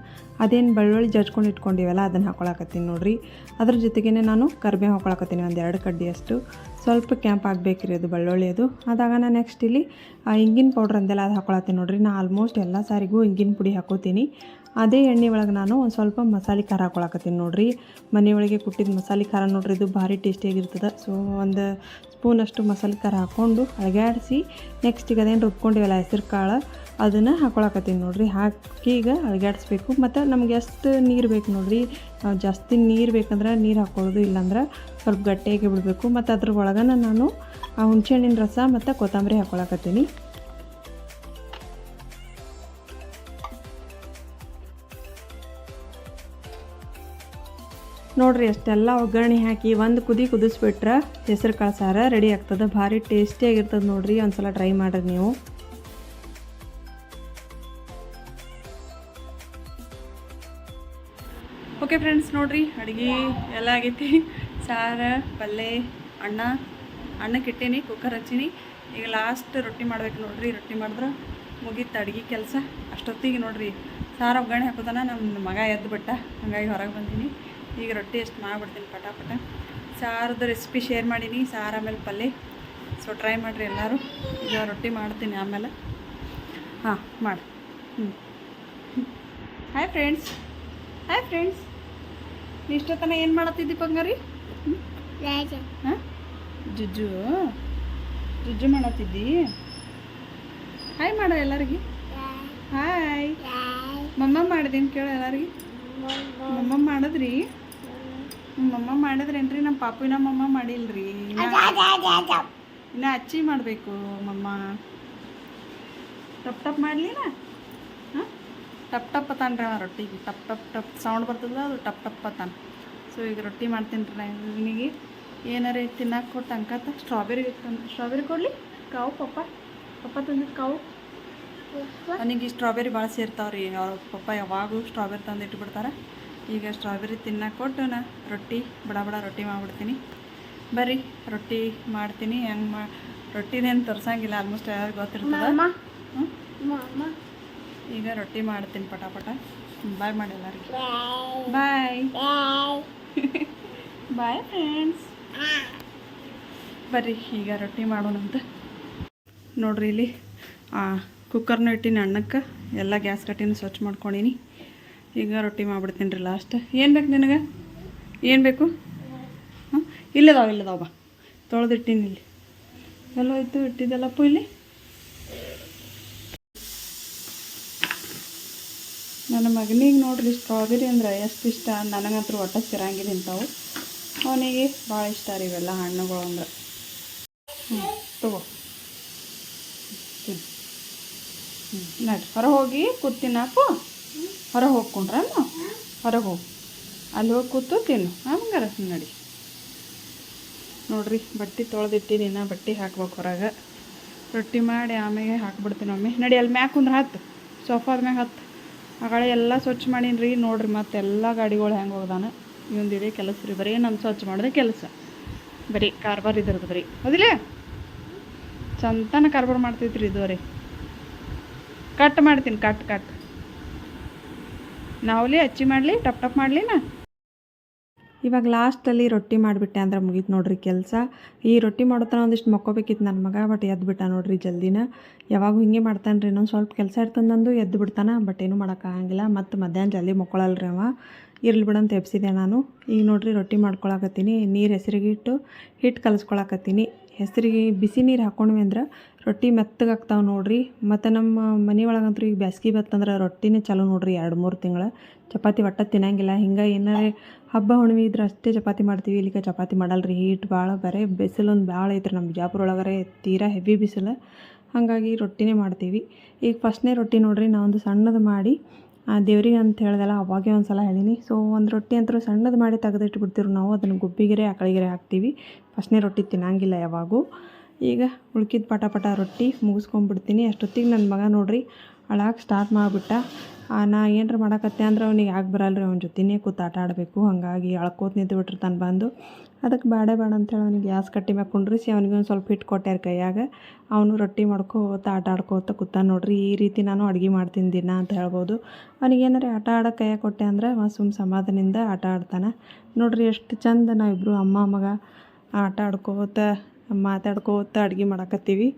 ಅದೇನು ಬೆಳ್ಳುಳ್ಳಿ ಜಜ್ಕೊಂಡು ಇಟ್ಕೊಂಡಿವಲ್ಲ, ಅದನ್ನು ಹಾಕೊಳಕತ್ತೀನಿ ನೋಡ್ರಿ. ಅದ್ರ ಜೊತೆಗೇ ನಾನು ಕರಿಬೇವು ಹಾಕೊಳಕತ್ತೀನಿ, ಒಂದು ಎರಡು ಕಡ್ಡಿಯಷ್ಟು. ಸ್ವಲ್ಪ ಕ್ಯಾಂಪ್ ಆಗಬೇಕ್ರಿ ಅದು ಬೆಳ್ಳುಳ್ಳಿ ಅದು. ಆದಾಗ ನಾನು ನೆಕ್ಸ್ಟ್ ಇಲ್ಲಿ ಇಂಗಿನ ಪೌಡ್ರ್ ಅಂದೆಲ್ಲ ಅದು ಹಾಕ್ಕೊಳತ್ತೀನಿ ನೋಡ್ರಿ. ನಾನು ಆಲ್ಮೋಸ್ಟ್ ಎಲ್ಲ ಸಾರಿಗೂ ಇಂಗಿನ ಪುಡಿ ಹಾಕೋತೀನಿ. ಅದೇ ಎಣ್ಣೆ ಒಳಗೆ ನಾನು ಒಂದು ಸ್ವಲ್ಪ ಮಸಾಲೆ ಖಾರ ಹಾಕೊಳಕತ್ತೀನಿ ನೋಡಿರಿ. ಮನೆಯೊಳಗೆ ಕುಟ್ಟಿದ ಮಸಾಲೆ ಖಾರ ನೋಡ್ರಿ, ಇದು ಭಾರಿ ಟೇಸ್ಟಿಯಾಗಿರ್ತದೆ ಸೊ ಒಂದು ಸ್ಪೂನಷ್ಟು ಮಸಾಲೆ ಖಾರ ಹಾಕ್ಕೊಂಡು ಅಳಗಾಡಿಸಿ ನೆಕ್ಸ್ಟ್ ಈಗ ಅದೇನು ರುಬ್ಕೊಂಡಿವಲ್ಲ ಹೆಸರು ಕಾಳು, ಅದನ್ನು ಹಾಕೊಳಕತ್ತೀನಿ ನೋಡಿರಿ. ಹಾಕಿ ಈಗ ಅಳಗಾಡಿಸ್ಬೇಕು ಮತ್ತು ನಮ್ಗೆ ಎಷ್ಟು ನೀರು ಬೇಕು ನೋಡಿರಿ ಜಾಸ್ತಿ ನೀರು ಬೇಕಂದ್ರೆ ನೀರು ಹಾಕೊಳ್ಳೋದು ಇಲ್ಲಾಂದ್ರೆ ಸ್ವಲ್ಪ ಗಟ್ಟಿಯಾಗಿ ಬಿಡಬೇಕು. ಮತ್ತು ಅದ್ರ ಒಳಗನ ನಾನು ಆ ಹುಣ್ಸೆಹಣ್ಣಿನ ರಸ ಮತ್ತು ಕೊತ್ತಂಬರಿ ಹಾಕೊಳಕತ್ತೀನಿ. ನೋಡ್ರಿ ಅಷ್ಟೆಲ್ಲ ಒಗ್ಗರಣೆ ಹಾಕಿ ಒಂದು ಕುದಿ ಕುದಿಸ್ಬಿಟ್ರೆ ಹೆಸರು ಕಾಳು ಸಾರ ರೆಡಿ ಆಗ್ತದೆ. ಭಾರಿ ಟೇಸ್ಟಿಯಾಗಿರ್ತದೆ ನೋಡ್ರಿ. ಒಂದ್ಸಲ ಟ್ರೈ ಮಾಡ್ರಿ ನೀವು. ಓಕೆ ಫ್ರೆಂಡ್ಸ್ ನೋಡ್ರಿ ಅಡುಗೆ ಎಲ್ಲ ಆಗೈತಿ. ಸಾರ ಪಲ್ಯ ಅಣ್ಣ ಅಣ್ಣಕ್ಕೆ ಇಟ್ಟೀನಿ ಕುಕ್ಕರ್ ಹಚ್ಚೀನಿ. ಈಗ ಲಾಸ್ಟ್ ರೊಟ್ಟಿ ಮಾಡ್ಬೇಕು ನೋಡ್ರಿ. ರೊಟ್ಟಿ ಮಾಡಿದ್ರೆ ಮುಗೀತು ಅಡುಗೆ ಕೆಲಸ. ಅಷ್ಟೊತ್ತಿಗೆ ನೋಡ್ರಿ ಸಾರು ಒಗ್ಗರಣೆ ಹಾಕೋದನ ನಮ್ಮ ಮಗ ಎದ್ದು ಬಿಟ್ಟ. ಹಾಗಾಗಿ ಹೊರಗೆ ಬಂದೀನಿ. ಈಗ ರೊಟ್ಟಿ ಎಷ್ಟು ಮಾಡಿಬಿಡ್ತೀನಿ ಪಟಾಪಟ. ಪಟ ಸಾರದ ರೆಸಿಪಿ ಶೇರ್ ಮಾಡೀನಿ ಸಾರು ಆಮೇಲೆ ಪಲ್ಯ ಸೊ ಟ್ರೈ ಮಾಡಿರಿ ಎಲ್ಲರೂ. ಈಗ ರೊಟ್ಟಿ ಮಾಡ್ತೀನಿ ಆಮೇಲೆ. ಹಾಂ ಮಾಡಿ. ಹ್ಞೂ ಹಾಯ್ ಫ್ರೆಂಡ್ಸ್ ಹಾಯ್ ಫ್ರೆಂಡ್ಸ್ ಇಷ್ಟೊತ್ತನ ಏನು ಮಾಡತ್ತಿದ್ದಿ ಪಂಗಾರಿ ಹಾಂ? ಜುಜ್ಜು? ಜುಜ್ಜು ಮಾಡತ್ತಿದ್ದಿ? ಹಾಯ್ ಮಾಡ ಎಲ್ಲರಿಗೆ. ಹಾಯ್ ಮಮ್ಮ ಮಾಡಿದೀನಿ ಕೇಳು ಎಲ್ಲರಿಗೆ. ಮಮ್ಮ ಮಾಡಿದ್ರಿ? ಮಮ್ಮ ಮಾಡಿದ್ರೇನ್ರಿ? ನಮ್ಮ ಪಾಪುನ ಮಮ್ಮ ಮಾಡಿಲ್ರಿ. ಇನ್ನ ಅಚ್ಚಿ ಮಾಡಬೇಕು ಮಮ್ಮ ಟಪ್ ಟಪ್ ಮಾಡಲಿಲ್ಲ ಹಾಂ? ಟಪ್ ಟಪ್ ಅತಾನ್ರಿ ಅವ ರೊಟ್ಟಿಗೆ. ಟಪ್ ಟಪ್ ಟಪ್ ಸೌಂಡ್ ಬರ್ತದ ಅದು ಟಪ್ ಟಪ್ ಅತಾನ. ಸೊ ಈಗ ರೊಟ್ಟಿ ಮಾಡ್ತೀನಿ ರೀ ಇವನಿಗೆ. ಏನಾರೇ ತಿನ್ನಕ್ಕೆ ಕೊಟ್ಟು ಅಂಕತ? ಸ್ಟ್ರಾಬೆರಿ ಸ್ಟ್ರಾಬೆರಿ ಕೊಡಲಿ? ಕಾವು ಪಪ್ಪ? ಪಪ್ಪ ತಂದಿದ್ದು ಕಾವು? ನನಗೆ ಸ್ಟ್ರಾಬೆರಿ ಭಾಳ ಸೇರ್ತಾವ್ರಿ. ಅವ್ರ ಪಪ್ಪ ಯಾವಾಗಲೂ ಸ್ಟ್ರಾಬೆರಿ ತಂದು ಇಟ್ಬಿಡ್ತಾರೆ ಈಗ ಸ್ಟ್ರಾಬೆರಿ ತಿನ್ನಕ್ಕೆ ಕೊಟ್ಟು ನಾ ರೊಟ್ಟಿ ಬಡ ಬಡ ರೊಟ್ಟಿ ಮಾಡಿಬಿಡ್ತೀನಿ. ಬರ್ರಿ ರೊಟ್ಟಿ ಮಾಡ್ತೀನಿ. ಹೆಂಗೆ ಮಾ ರೊಟ್ಟಿನೇನು ತರ್ಸಂಗಿಲ್ಲ ಆಲ್ಮೋಸ್ಟ್ ಯಾರು ಗೊತ್ತಿರ್ತದೆ? ಈಗ ರೊಟ್ಟಿ ಮಾಡ್ತೀನಿ ಪಟ ಪಟ ಬಾಯ್ ಮಾಡಿ ಎಲ್ಲರಿಗೆ. ಬಾಯ್. ಬಾಯ್. ಫ್ರೆಂಡ್ಸ್ ಬರ್ರಿ ಈಗ ರೊಟ್ಟಿ ಮಾಡೋಣಂತ ನೋಡ್ರಿ ಇಲ್ಲಿ ಕುಕ್ಕರ್ನ ಇಟ್ಟಿನಿ ಅಣ್ಣಕ್ಕೆ. ಎಲ್ಲ ಗ್ಯಾಸ್ ಕಟ್ಟಿನ ಸ್ವಚ್ಛ ಮಾಡ್ಕೊಂಡೀನಿ. ಈಗ ರೊಟ್ಟಿ ಮಾಡ್ಬಿಡ್ತೀನಿ ರೀ ಲಾಸ್ಟ್ ಏನು ಬೇಕು ನಿನಗೆ? ಏನು ಬೇಕು? ಹಾಂ? ಇಲ್ಲದಾವ ಇಲ್ಲದಾವ ಬಾ. ತೊಳೆದಿಟ್ಟೀನಿ ಇಲ್ಲಿ. ಎಲ್ಲ ಹೋಯ್ತು ಇಟ್ಟಿದ್ದೆಲ್ಲಪ್ಪು ಇಲ್ಲಿ. ನನ್ನ ಮಗನಿಗೆ ನೋಡ್ರಿ ಸ್ಟ್ರಾಬೆರಿ ಅಂದ್ರೆ ಎಷ್ಟು ಇಷ್ಟ. ನನಗಂತೂ ಒಟ್ಟ ಸಿರಂಗಿಲ್ಲ ಇಂಥವು ಅವನಿಗೆ ಭಾಳ ಇಷ್ಟ ರೀ ಇವೆಲ್ಲ ಹಣ್ಣುಗಳು ಅಂದ್ರೆ. ಹ್ಞೂ ತಗೋ. ಹ್ಞೂ ನಡ್ರಿ. ಹೊರ ಹೋಗಿ ಕೂತಿನಾಕು ಹೊರಗೆ ಹೋಗ್ಕೊಂಡ್ರಮ್ಮ ಹೊರಗೆ ಹೋಗಿ. ಅಲ್ಲಿ ಹೋಗಿ ಕೂತು ತಿನ್ನು. ಹಂಗಾರ ನಡಿ. ನೋಡ್ರಿ, ಬಟ್ಟೆ ತೊಳೆದಿಟ್ಟಿನಿ ನಾ ಬಟ್ಟೆ ಹಾಕ್ಬೇಕು ಹೊರಗೆ. ರೊಟ್ಟಿ ಮಾಡಿ ಆಮೇಲೆ ಹಾಕ್ಬಿಡ್ತೀನಿ ಒಮ್ಮೆ. ನಡಿ, ಅಲ್ಲಿ ಮ್ಯಾಕ್ ಕುಂದ್ರೆ ಹತ್ತು. ಸೋಫಾದ ಮ್ಯಾಗ ಹತ್ತು. ಆಗಳ ಎಲ್ಲ ಸ್ವಚ್ಛ ಮಾಡೀನಿ ರೀ ನೋಡ್ರಿ, ಮತ್ತೆ ಎಲ್ಲ ಗಾಡಿಗಳು ಹೆಂಗೆ ಹೋಗ್ದಾನ. ಇವೊಂದು ಇದೇ ಕೆಲಸ ರೀ. ಬರೀ ನಮ್ಮ ಸ್ವಚ್ಛ ಮಾಡೋದೇ ಕೆಲಸ. ಬರೀ ಕಾರ್ಬಾರ್ ಇದ್ರದ್ದು ಬರೀ. ಹೌದಿಲ್ಲ? ಚಂತನ ಕಾರ್ಬಾರ್ ಮಾಡ್ತೈತ್ರಿ ಇದು ಕಟ್ ಮಾಡ್ತೀನಿ, ಕಟ್ ಕಟ್. ನಾವಲ್ಲಿ ಹಚ್ಚಿ ಮಾಡಲಿ, ಟಪ್ ಟಪ್ ಮಾಡಲಿ ನಾ ಇವಾಗ ಲಾಸ್ಟಲ್ಲಿ ರೊಟ್ಟಿ ಮಾಡಿಬಿಟ್ಟೆ ಅಂದ್ರೆ ಮುಗೀತು ನೋಡ್ರಿ ಕೆಲಸ. ಈ ರೊಟ್ಟಿ ಮಾಡೋತನ ಒಂದಿಷ್ಟು ಮಕ್ಕೋಬೇಕಿತ್ತು ನನ್ನ ಮಗ, ಬಟ್ ಎದ್ದು ಬಿಟ್ಟ ನೋಡ್ರಿ ಜಲ್ದಿನ. ಯಾವಾಗ ಹಿಂಗೆ ಮಾಡ್ತಾನೆ ರೀ ಇನ್ನೊಂದು ಸ್ವಲ್ಪ ಕೆಲಸ ಇರ್ತದೆ ಎದ್ದು ಬಿಡ್ತಾನೆ ಬಟ್ ಏನು ಮಾಡೋಕ್ಕಾಗಂಗಿಲ್ಲ ಮತ್ತು ಮಧ್ಯಾಹ್ನ ಜಲ್ದಿ ಮಕ್ಕೊಳಲ್ರಿ ಅವ. ಇರ್ಲಿ ಬಿಡಂತ ಎಬ್ಸಿದೆ ನಾನು. ಈಗ ನೋಡ್ರಿ ರೊಟ್ಟಿ ಮಾಡ್ಕೊಳಕತ್ತೀನಿ, ನೀರು ಹೆಸರಿಗಿಟ್ಟು ಹಿಟ್ಟು ಕಲಿಸ್ಕೊಳಕತ್ತೀನಿ. ಹೆಸರಿಗೆ ಬಿಸಿ ನೀರು ಹಾಕೊಂಡ್ವಿ ಅಂದ್ರೆ ರೊಟ್ಟಿ ಮೆತ್ತಗಾಗ್ತಾವೆ ನೋಡ್ರಿ. ಮತ್ತು ನಮ್ಮ ಮನೆ ಒಳಗಂತೂ ಈಗ ಬ್ಯಾಸ್ಗೆ ಬತ್ತಂದ್ರೆ ರೊಟ್ಟಿನೇ ಚಲೋ ನೋಡ್ರಿ ಎರಡು ಮೂರು ತಿಂಗಳು. ಚಪಾತಿ ಒಟ್ಟ ತಿನ್ನಂಗಿಲ್ಲ. ಹಿಂಗೆ ಏನಾರೇ ಹಬ್ಬ ಹುಣ್ಣಿಮೆ ಇದ್ರೆ ಅಷ್ಟೇ ಚಪಾತಿ ಮಾಡ್ತೀವಿ. ಇಲ್ಲಿಗೆ ಚಪಾತಿ ಮಾಡಲ್ರಿ. ಹೀಟ್ ಭಾಳ ಬರೀ ಬಿಸಿಲೊಂದು ಭಾಳ ಐತ್ರಿ ನಮ್ಮ ಬಿಜಾಪುರ ಒಳಗರೆ. ತೀರಾ ಹೆವಿ ಬಿಸಿಲು. ಹಾಗಾಗಿ ರೊಟ್ಟಿನೇ ಮಾಡ್ತೀವಿ. ಈಗ ಫಸ್ಟ್ನೇ ರೊಟ್ಟಿ ನೋಡ್ರಿ ನಾವೊಂದು ಸಣ್ಣದು ಮಾಡಿ ದೇವ್ರಿಗೆ ಅಂತ ಹೇಳ್ದಲ್ಲ, ಅವಾಗೇ ಒಂದು ಸಲ ಹೇಳೀನಿ. ಸೊ ಒಂದು ರೊಟ್ಟಿ ಅಂತೂ ಸಣ್ಣದು ಮಾಡಿ ತೆಗೆದಿಟ್ಟು ಬಿಡ್ತೀವಿ ನಾವು. ಅದನ್ನು ಗುಬ್ಬಿಗೆರೆ ಆಕಳಿಗೆರೆ ಹಾಕ್ತೀವಿ. ಫಸ್ಟ್ನೇ ರೊಟ್ಟಿ ತಿನ್ನಂಗಿಲ್ಲ ಯಾವಾಗೂ. ಈಗ ಉಳ್ಕಿದ ಪಟ ಪಟ ರೊಟ್ಟಿ ಮುಗಿಸ್ಕೊಂಡ್ಬಿಡ್ತೀನಿ ಅಷ್ಟೊತ್ತಿಗೆ ನನ್ನ ಮಗ ನೋಡ್ರಿ ಅಳಾಕೆ ಸ್ಟಾರ್ಟ್ ಮಾಡಿಬಿಟ್ಟ. ನಾ ಏನರ ಮಾಡಕತ್ತೆ ಅಂದ್ರೆ ಅವ್ನಿಗೆ ಯಾಕೆ ಬರಲ್ರಿ ಅವ್ನ ಜೊತೆನೇ ಕೂತು ಆಟ ಆಡಬೇಕು. ಹಾಗಾಗಿ ಅಳ್ಕೋತ ನಿಂತು ಬಿಟ್ಟಿರ್ತಾನೆ ಬಂದು ಅದಕ್ಕೆ ಬೇಡ ಬೇಡ ಅಂತೇಳಿ ಅವ್ನಿಗೆ ಗ್ಯಾಸ್ ಕಟ್ಟಿ ಮ್ಯಾಗ ಕುಂಡ್ರಿಸಿ ಅವ್ನಿಗೆ ಒಂದು ಸ್ವಲ್ಪ ಹಿಟ್ಟು ಕೊಟ್ಟಾರ ಕೈಯಾಗ. ಅವನು ರೊಟ್ಟಿ ಮಾಡ್ಕೋತ, ಆಟ ಆಡ್ಕೋತ ಕೂತಾನೆ ನೋಡ್ರಿ. ಈ ರೀತಿ ನಾನು ಅಡುಗೆ ಮಾಡ್ತೀನಿ ದಿನ ಅಂತ ಹೇಳ್ಬೋದು. ಅವ್ನಿಗೆ ಏನಾರ ಆಟ ಆಡೋ ಕೈಯಾಗ ಕೊಟ್ಟೆ ಅಂದ್ರೆ ಸುಮ್ಮ ಸಮಾಧಾನದಿಂದ ಆಟ ಆಡ್ತಾನೆ. ನೋಡ್ರಿ ಎಷ್ಟು ಚಂದ ನಾವಿಬ್ಬರು ಅಮ್ಮ, ಮಗ ಆಟ ಆಡ್ಕೋತ, ಮಾತಾಡ್ಕೋತ ಅಡುಗೆ ಮಾಡಕತ್ತೀವಿ.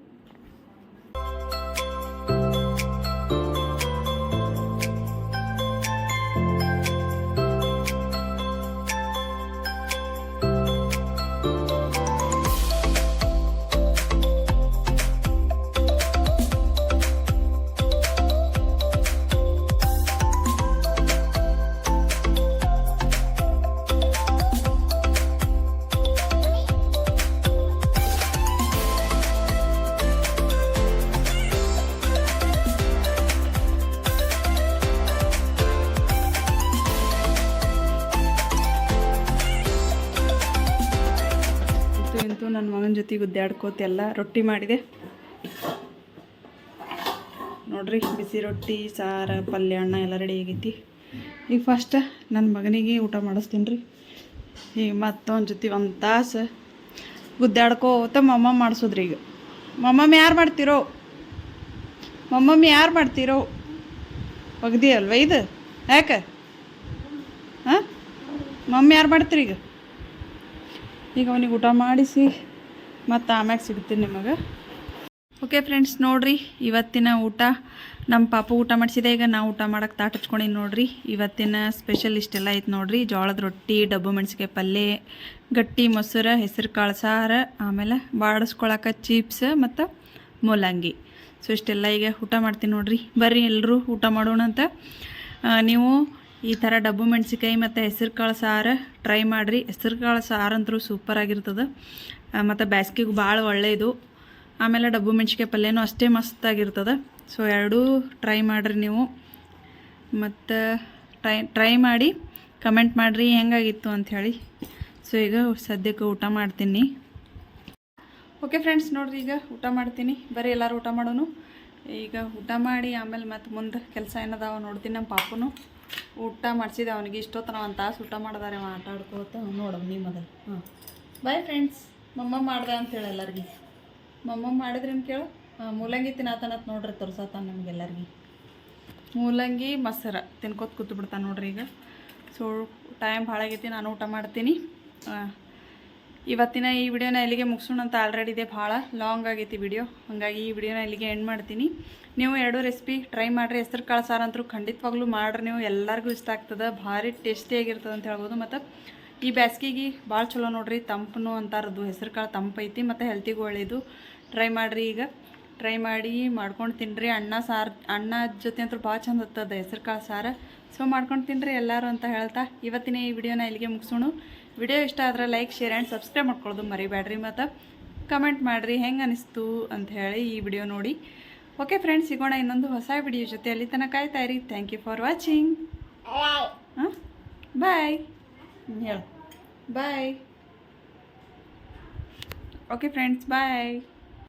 ಜೊತೆ ಗುದ್ದಾಡ್ಕೋತ ಎಲ್ಲ ರೊಟ್ಟಿ ಮಾಡಿದೆ. ನೋಡ್ರಿ, ಬಿಸಿ ರೊಟ್ಟಿ, ಸಾರು, ಪಲ್ಯ ಅಣ್ಣ ಎಲ್ಲ ರೆಡಿ ಆಗೈತಿ. ಈಗ ಫಸ್ಟ್ ನನ್ನ ಮಗನಿಗೆ ಊಟ ಮಾಡಿಸ್ತೀನಿ ರೀ ಈಗ ಮತ್ತೊಂದು ಜೊತೆ ಒಂದು ತಾಸು ಗುದ್ದಾಡ್ಕೋತ ಮಮ್ಮ ಮಾಡಿಸೋದ್ರಿ ಈಗ. ಮಮ್ಮಮ್ಮ ಯಾರು ಮಾಡ್ತಿರೋ? ಮಮ್ಮಮ್ಮ ಯಾರು ಮಾಡ್ತಿರೋ? ಒಗ್ದಿ ಅಲ್ವ ಇದು? ಯಾಕೆ? ಹಾಂ? ಮಮ್ಮಿ ಯಾರು ಮಾಡ್ತೀರಿ ಈಗ? ಈಗ ಅವನಿಗೆ ಊಟ ಮಾಡಿಸಿ ಮತ್ತು ಆಮ್ಯಾಗ ಸಿಗ್ತೀನಿ ನಿಮಗೆ. ಓಕೆ ಫ್ರೆಂಡ್ಸ್ ನೋಡ್ರಿ, ಇವತ್ತಿನ ಊಟ ನಮ್ಮ ಪಾಪ ಊಟ ಮಾಡಿಸಿದೆ. ಈಗ ನಾವು ಊಟ ಮಾಡೋಕ್ಕೆ ತಾಟ್ ನೋಡ್ರಿ. ಇವತ್ತಿನ ಸ್ಪೆಷಲ್ ಇಷ್ಟೆಲ್ಲ ಐತೆ ನೋಡ್ರಿ. ಜೋಳದ ರೊಟ್ಟಿ, ಡಬ್ಬು ಮೆಣಸಿಕಾಯಿ ಪಲ್ಯ, ಗಟ್ಟಿ ಮೊಸರು, ಹೆಸರು ಕಾಳು ಸಾರು, ಆಮೇಲೆ ಬಾಡಿಸ್ಕೊಳಕ್ಕೆ ಚಿಪ್ಸ್ ಮತ್ತು ಮೂಲಂಗಿ. ಸೊ ಇಷ್ಟೆಲ್ಲ ಈಗ ಊಟ ಮಾಡ್ತೀನಿ ನೋಡ್ರಿ. ಬರ್ರಿ ಎಲ್ಲರೂ ಊಟ ಮಾಡೋಣ ಅಂತ ನೀವು ಈ ಥರ ಡಬ್ಬು ಮೆಣಸಿಕಾಯಿ ಮತ್ತು ಹೆಸರು ಕಾಳು ಸಾರು ಟ್ರೈ ಮಾಡಿರಿ. ಹೆಸರು ಕಾಳು ಸಾರು ಅಂತೂ ಸೂಪರ್ ಆಗಿರ್ತದೆ ಮತ್ತು ಬ್ಯಾಸ್ಗಿಗೂ ಭಾಳ ಒಳ್ಳೆಯದು ಆಮೇಲೆ ಡಬ್ಬು ಮೆಣಸಿಕಾಯಿ ಪಲ್ಯನೂ ಅಷ್ಟೇ ಮಸ್ತಾಗಿರ್ತದೆ ಸೊ ಎರಡೂ ಟ್ರೈ ಮಾಡಿರಿ ನೀವು. ಮತ್ತು ಟ್ರೈ ಟ್ರೈ ಮಾಡಿ ಕಮೆಂಟ್ ಮಾಡಿರಿ ಹೆಂಗಾಗಿತ್ತು ಅಂಥೇಳಿ ಸೊ ಈಗ ಸದ್ಯಕ್ಕೆ ಊಟ ಮಾಡ್ತೀನಿ. ಓಕೆ ಫ್ರೆಂಡ್ಸ್ ನೋಡಿರಿ ಈಗ ಊಟ ಮಾಡ್ತೀನಿ. ಬರೀ ಎಲ್ಲರೂ ಊಟ ಮಾಡೋನು. ಈಗ ಊಟ ಮಾಡಿ ಆಮೇಲೆ ಮತ್ತೆ ಮುಂದೆ ಕೆಲಸ ಏನದಾವ ನೋಡ್ತೀನಿ ನಮ್ಮ ಪಾಪನು. ಊಟ ಮಾಡಿಸಿದೆ ಅವನಿಗೆ ಇಷ್ಟೊತ್ತನ ಒಂದು ತಾಸು ಊಟ ಮಾಡಿದಾರೆ ಅವ ಆಟ ಆಡ್ಕೋತ ನೋಡವ್ ಮೊದಲು ಹಾಂ ಬಾಯ್ ಫ್ರೆಂಡ್ಸ್ ಮಮ್ಮ ಮಾಡ್ದೆ ಅಂತೇಳಿ ಎಲ್ಲರಿಗೆ. ಮಮ್ಮ ಮಾಡಿದ್ರೇನು ಕೇಳು? ಹಾಂ ಮೂಲಂಗಿ ತಿನ್ನತನತ್ ನೋಡ್ರಿ ತೋರ್ಸತಾನ ನಮಗೆಲ್ಲರಿಗೆ ಮೂಲಂಗಿ ಮೊಸರ. ತಿನ್ಕೋತ ಕೂತು ಬಿಡ್ತಾನೆ ನೋಡ್ರಿ ಈಗ. ಸೊ ಟೈಮ್ ಭಾಳ ಆಗೈತಿ ನಾನು ಊಟ ಮಾಡ್ತೀನಿ. ಆ, ಇವತ್ತಿನ ಈ ವಿಡಿಯೋನ ಇಲ್ಲಿಗೆ ಮುಗಿಸೋಣ ಅಂತ ಆಲ್ರೆಡಿ ಇದೆ. ಭಾಳ ಲಾಂಗ್ ಆಗೈತಿ ವಿಡಿಯೋ ಹಾಗಾಗಿ ಈ ವಿಡಿಯೋನ ಇಲ್ಲಿಗೆ ಎಂಡ್ ಮಾಡ್ತೀನಿ. ನೀವು ಎರಡು ರೆಸಿಪಿ ಟ್ರೈ ಮಾಡಿರಿ. ಹೆಸರು ಕಾಳು ಸಾರು ಅಂತೂ ಖಂಡಿತವಾಗ್ಲೂ ಮಾಡ್ರಿ ನೀವು. ಎಲ್ಲರಿಗೂ ಇಷ್ಟ ಆಗ್ತದೆ. ಭಾರಿ ಟೇಸ್ಟಿಯಾಗಿರ್ತದೆ ಅಂತ ಹೇಳ್ಬೋದು. ಮತ್ತು ಈ ಬ್ಯಾಸ್ಗೆಗೆ ಭಾಳ ಚಲೋ ನೋಡ್ರಿ. ತಂಪನು ಅಂತಾರದು. ಹೆಸರು ಕಾಳು ತಂಪೈತಿ ಮತ್ತು ಹೆಲ್ತಿಗೂ ಒಳ್ಳೆಯದು ಟ್ರೈ ಮಾಡಿರಿ ಈಗ. ಟ್ರೈ ಮಾಡಿ ಮಾಡ್ಕೊಂಡು ತಿನ್ನಿರಿ ಅನ್ನ ಸಾರು, ಅನ್ನ ಜೊತೆ ಅಂತೂ ಭಾಳ ಚಂದ ಹತ್ತದ ಹೆಸರು ಕಾಳು ಸಾರು. ಸೊ ಮಾಡ್ಕೊಂಡು ತಿನ್ನಿರಿ ಎಲ್ಲರೂ ಅಂತ ಹೇಳ್ತಾ ಇವತ್ತಿನ ಈ ವಿಡಿಯೋನ ಇಲ್ಲಿಗೆ ಮುಗಿಸೋಣ. ವಿಡಿಯೋ ಇಷ್ಟ ಆದ್ರೆ ಲೈಕ್ ಶೇರ್ ಆ್ಯಂಡ್ ಸಬ್ಸ್ಕ್ರೈಬ್ ಮಾಡ್ಕೊಳ್ಳೋದು ಮರಿಬೇಡ್ರಿ. ಮತ್ತು ಕಮೆಂಟ್ ಮಾಡಿರಿ ಹೆಂಗೆ ಅನಿಸ್ತು ಅಂತ ಹೇಳಿ ಈ ವಿಡಿಯೋ ನೋಡಿ. ಓಕೆ ಫ್ರೆಂಡ್ಸ್ ಸಿಗೋಣ ಇನ್ನೊಂದು ಹೊಸ ವಿಡಿಯೋ ಜೊತೆ. ಅಲ್ಲಿ ತನಕ ಕಾಯ್ತಾ ಇರಿ. ಥ್ಯಾಂಕ್ ಯು ಫಾರ್ ವಾಚಿಂಗ್ ಹಾಂ? ಬಾಯ್ ಹೇಳು. Bye okay friends bye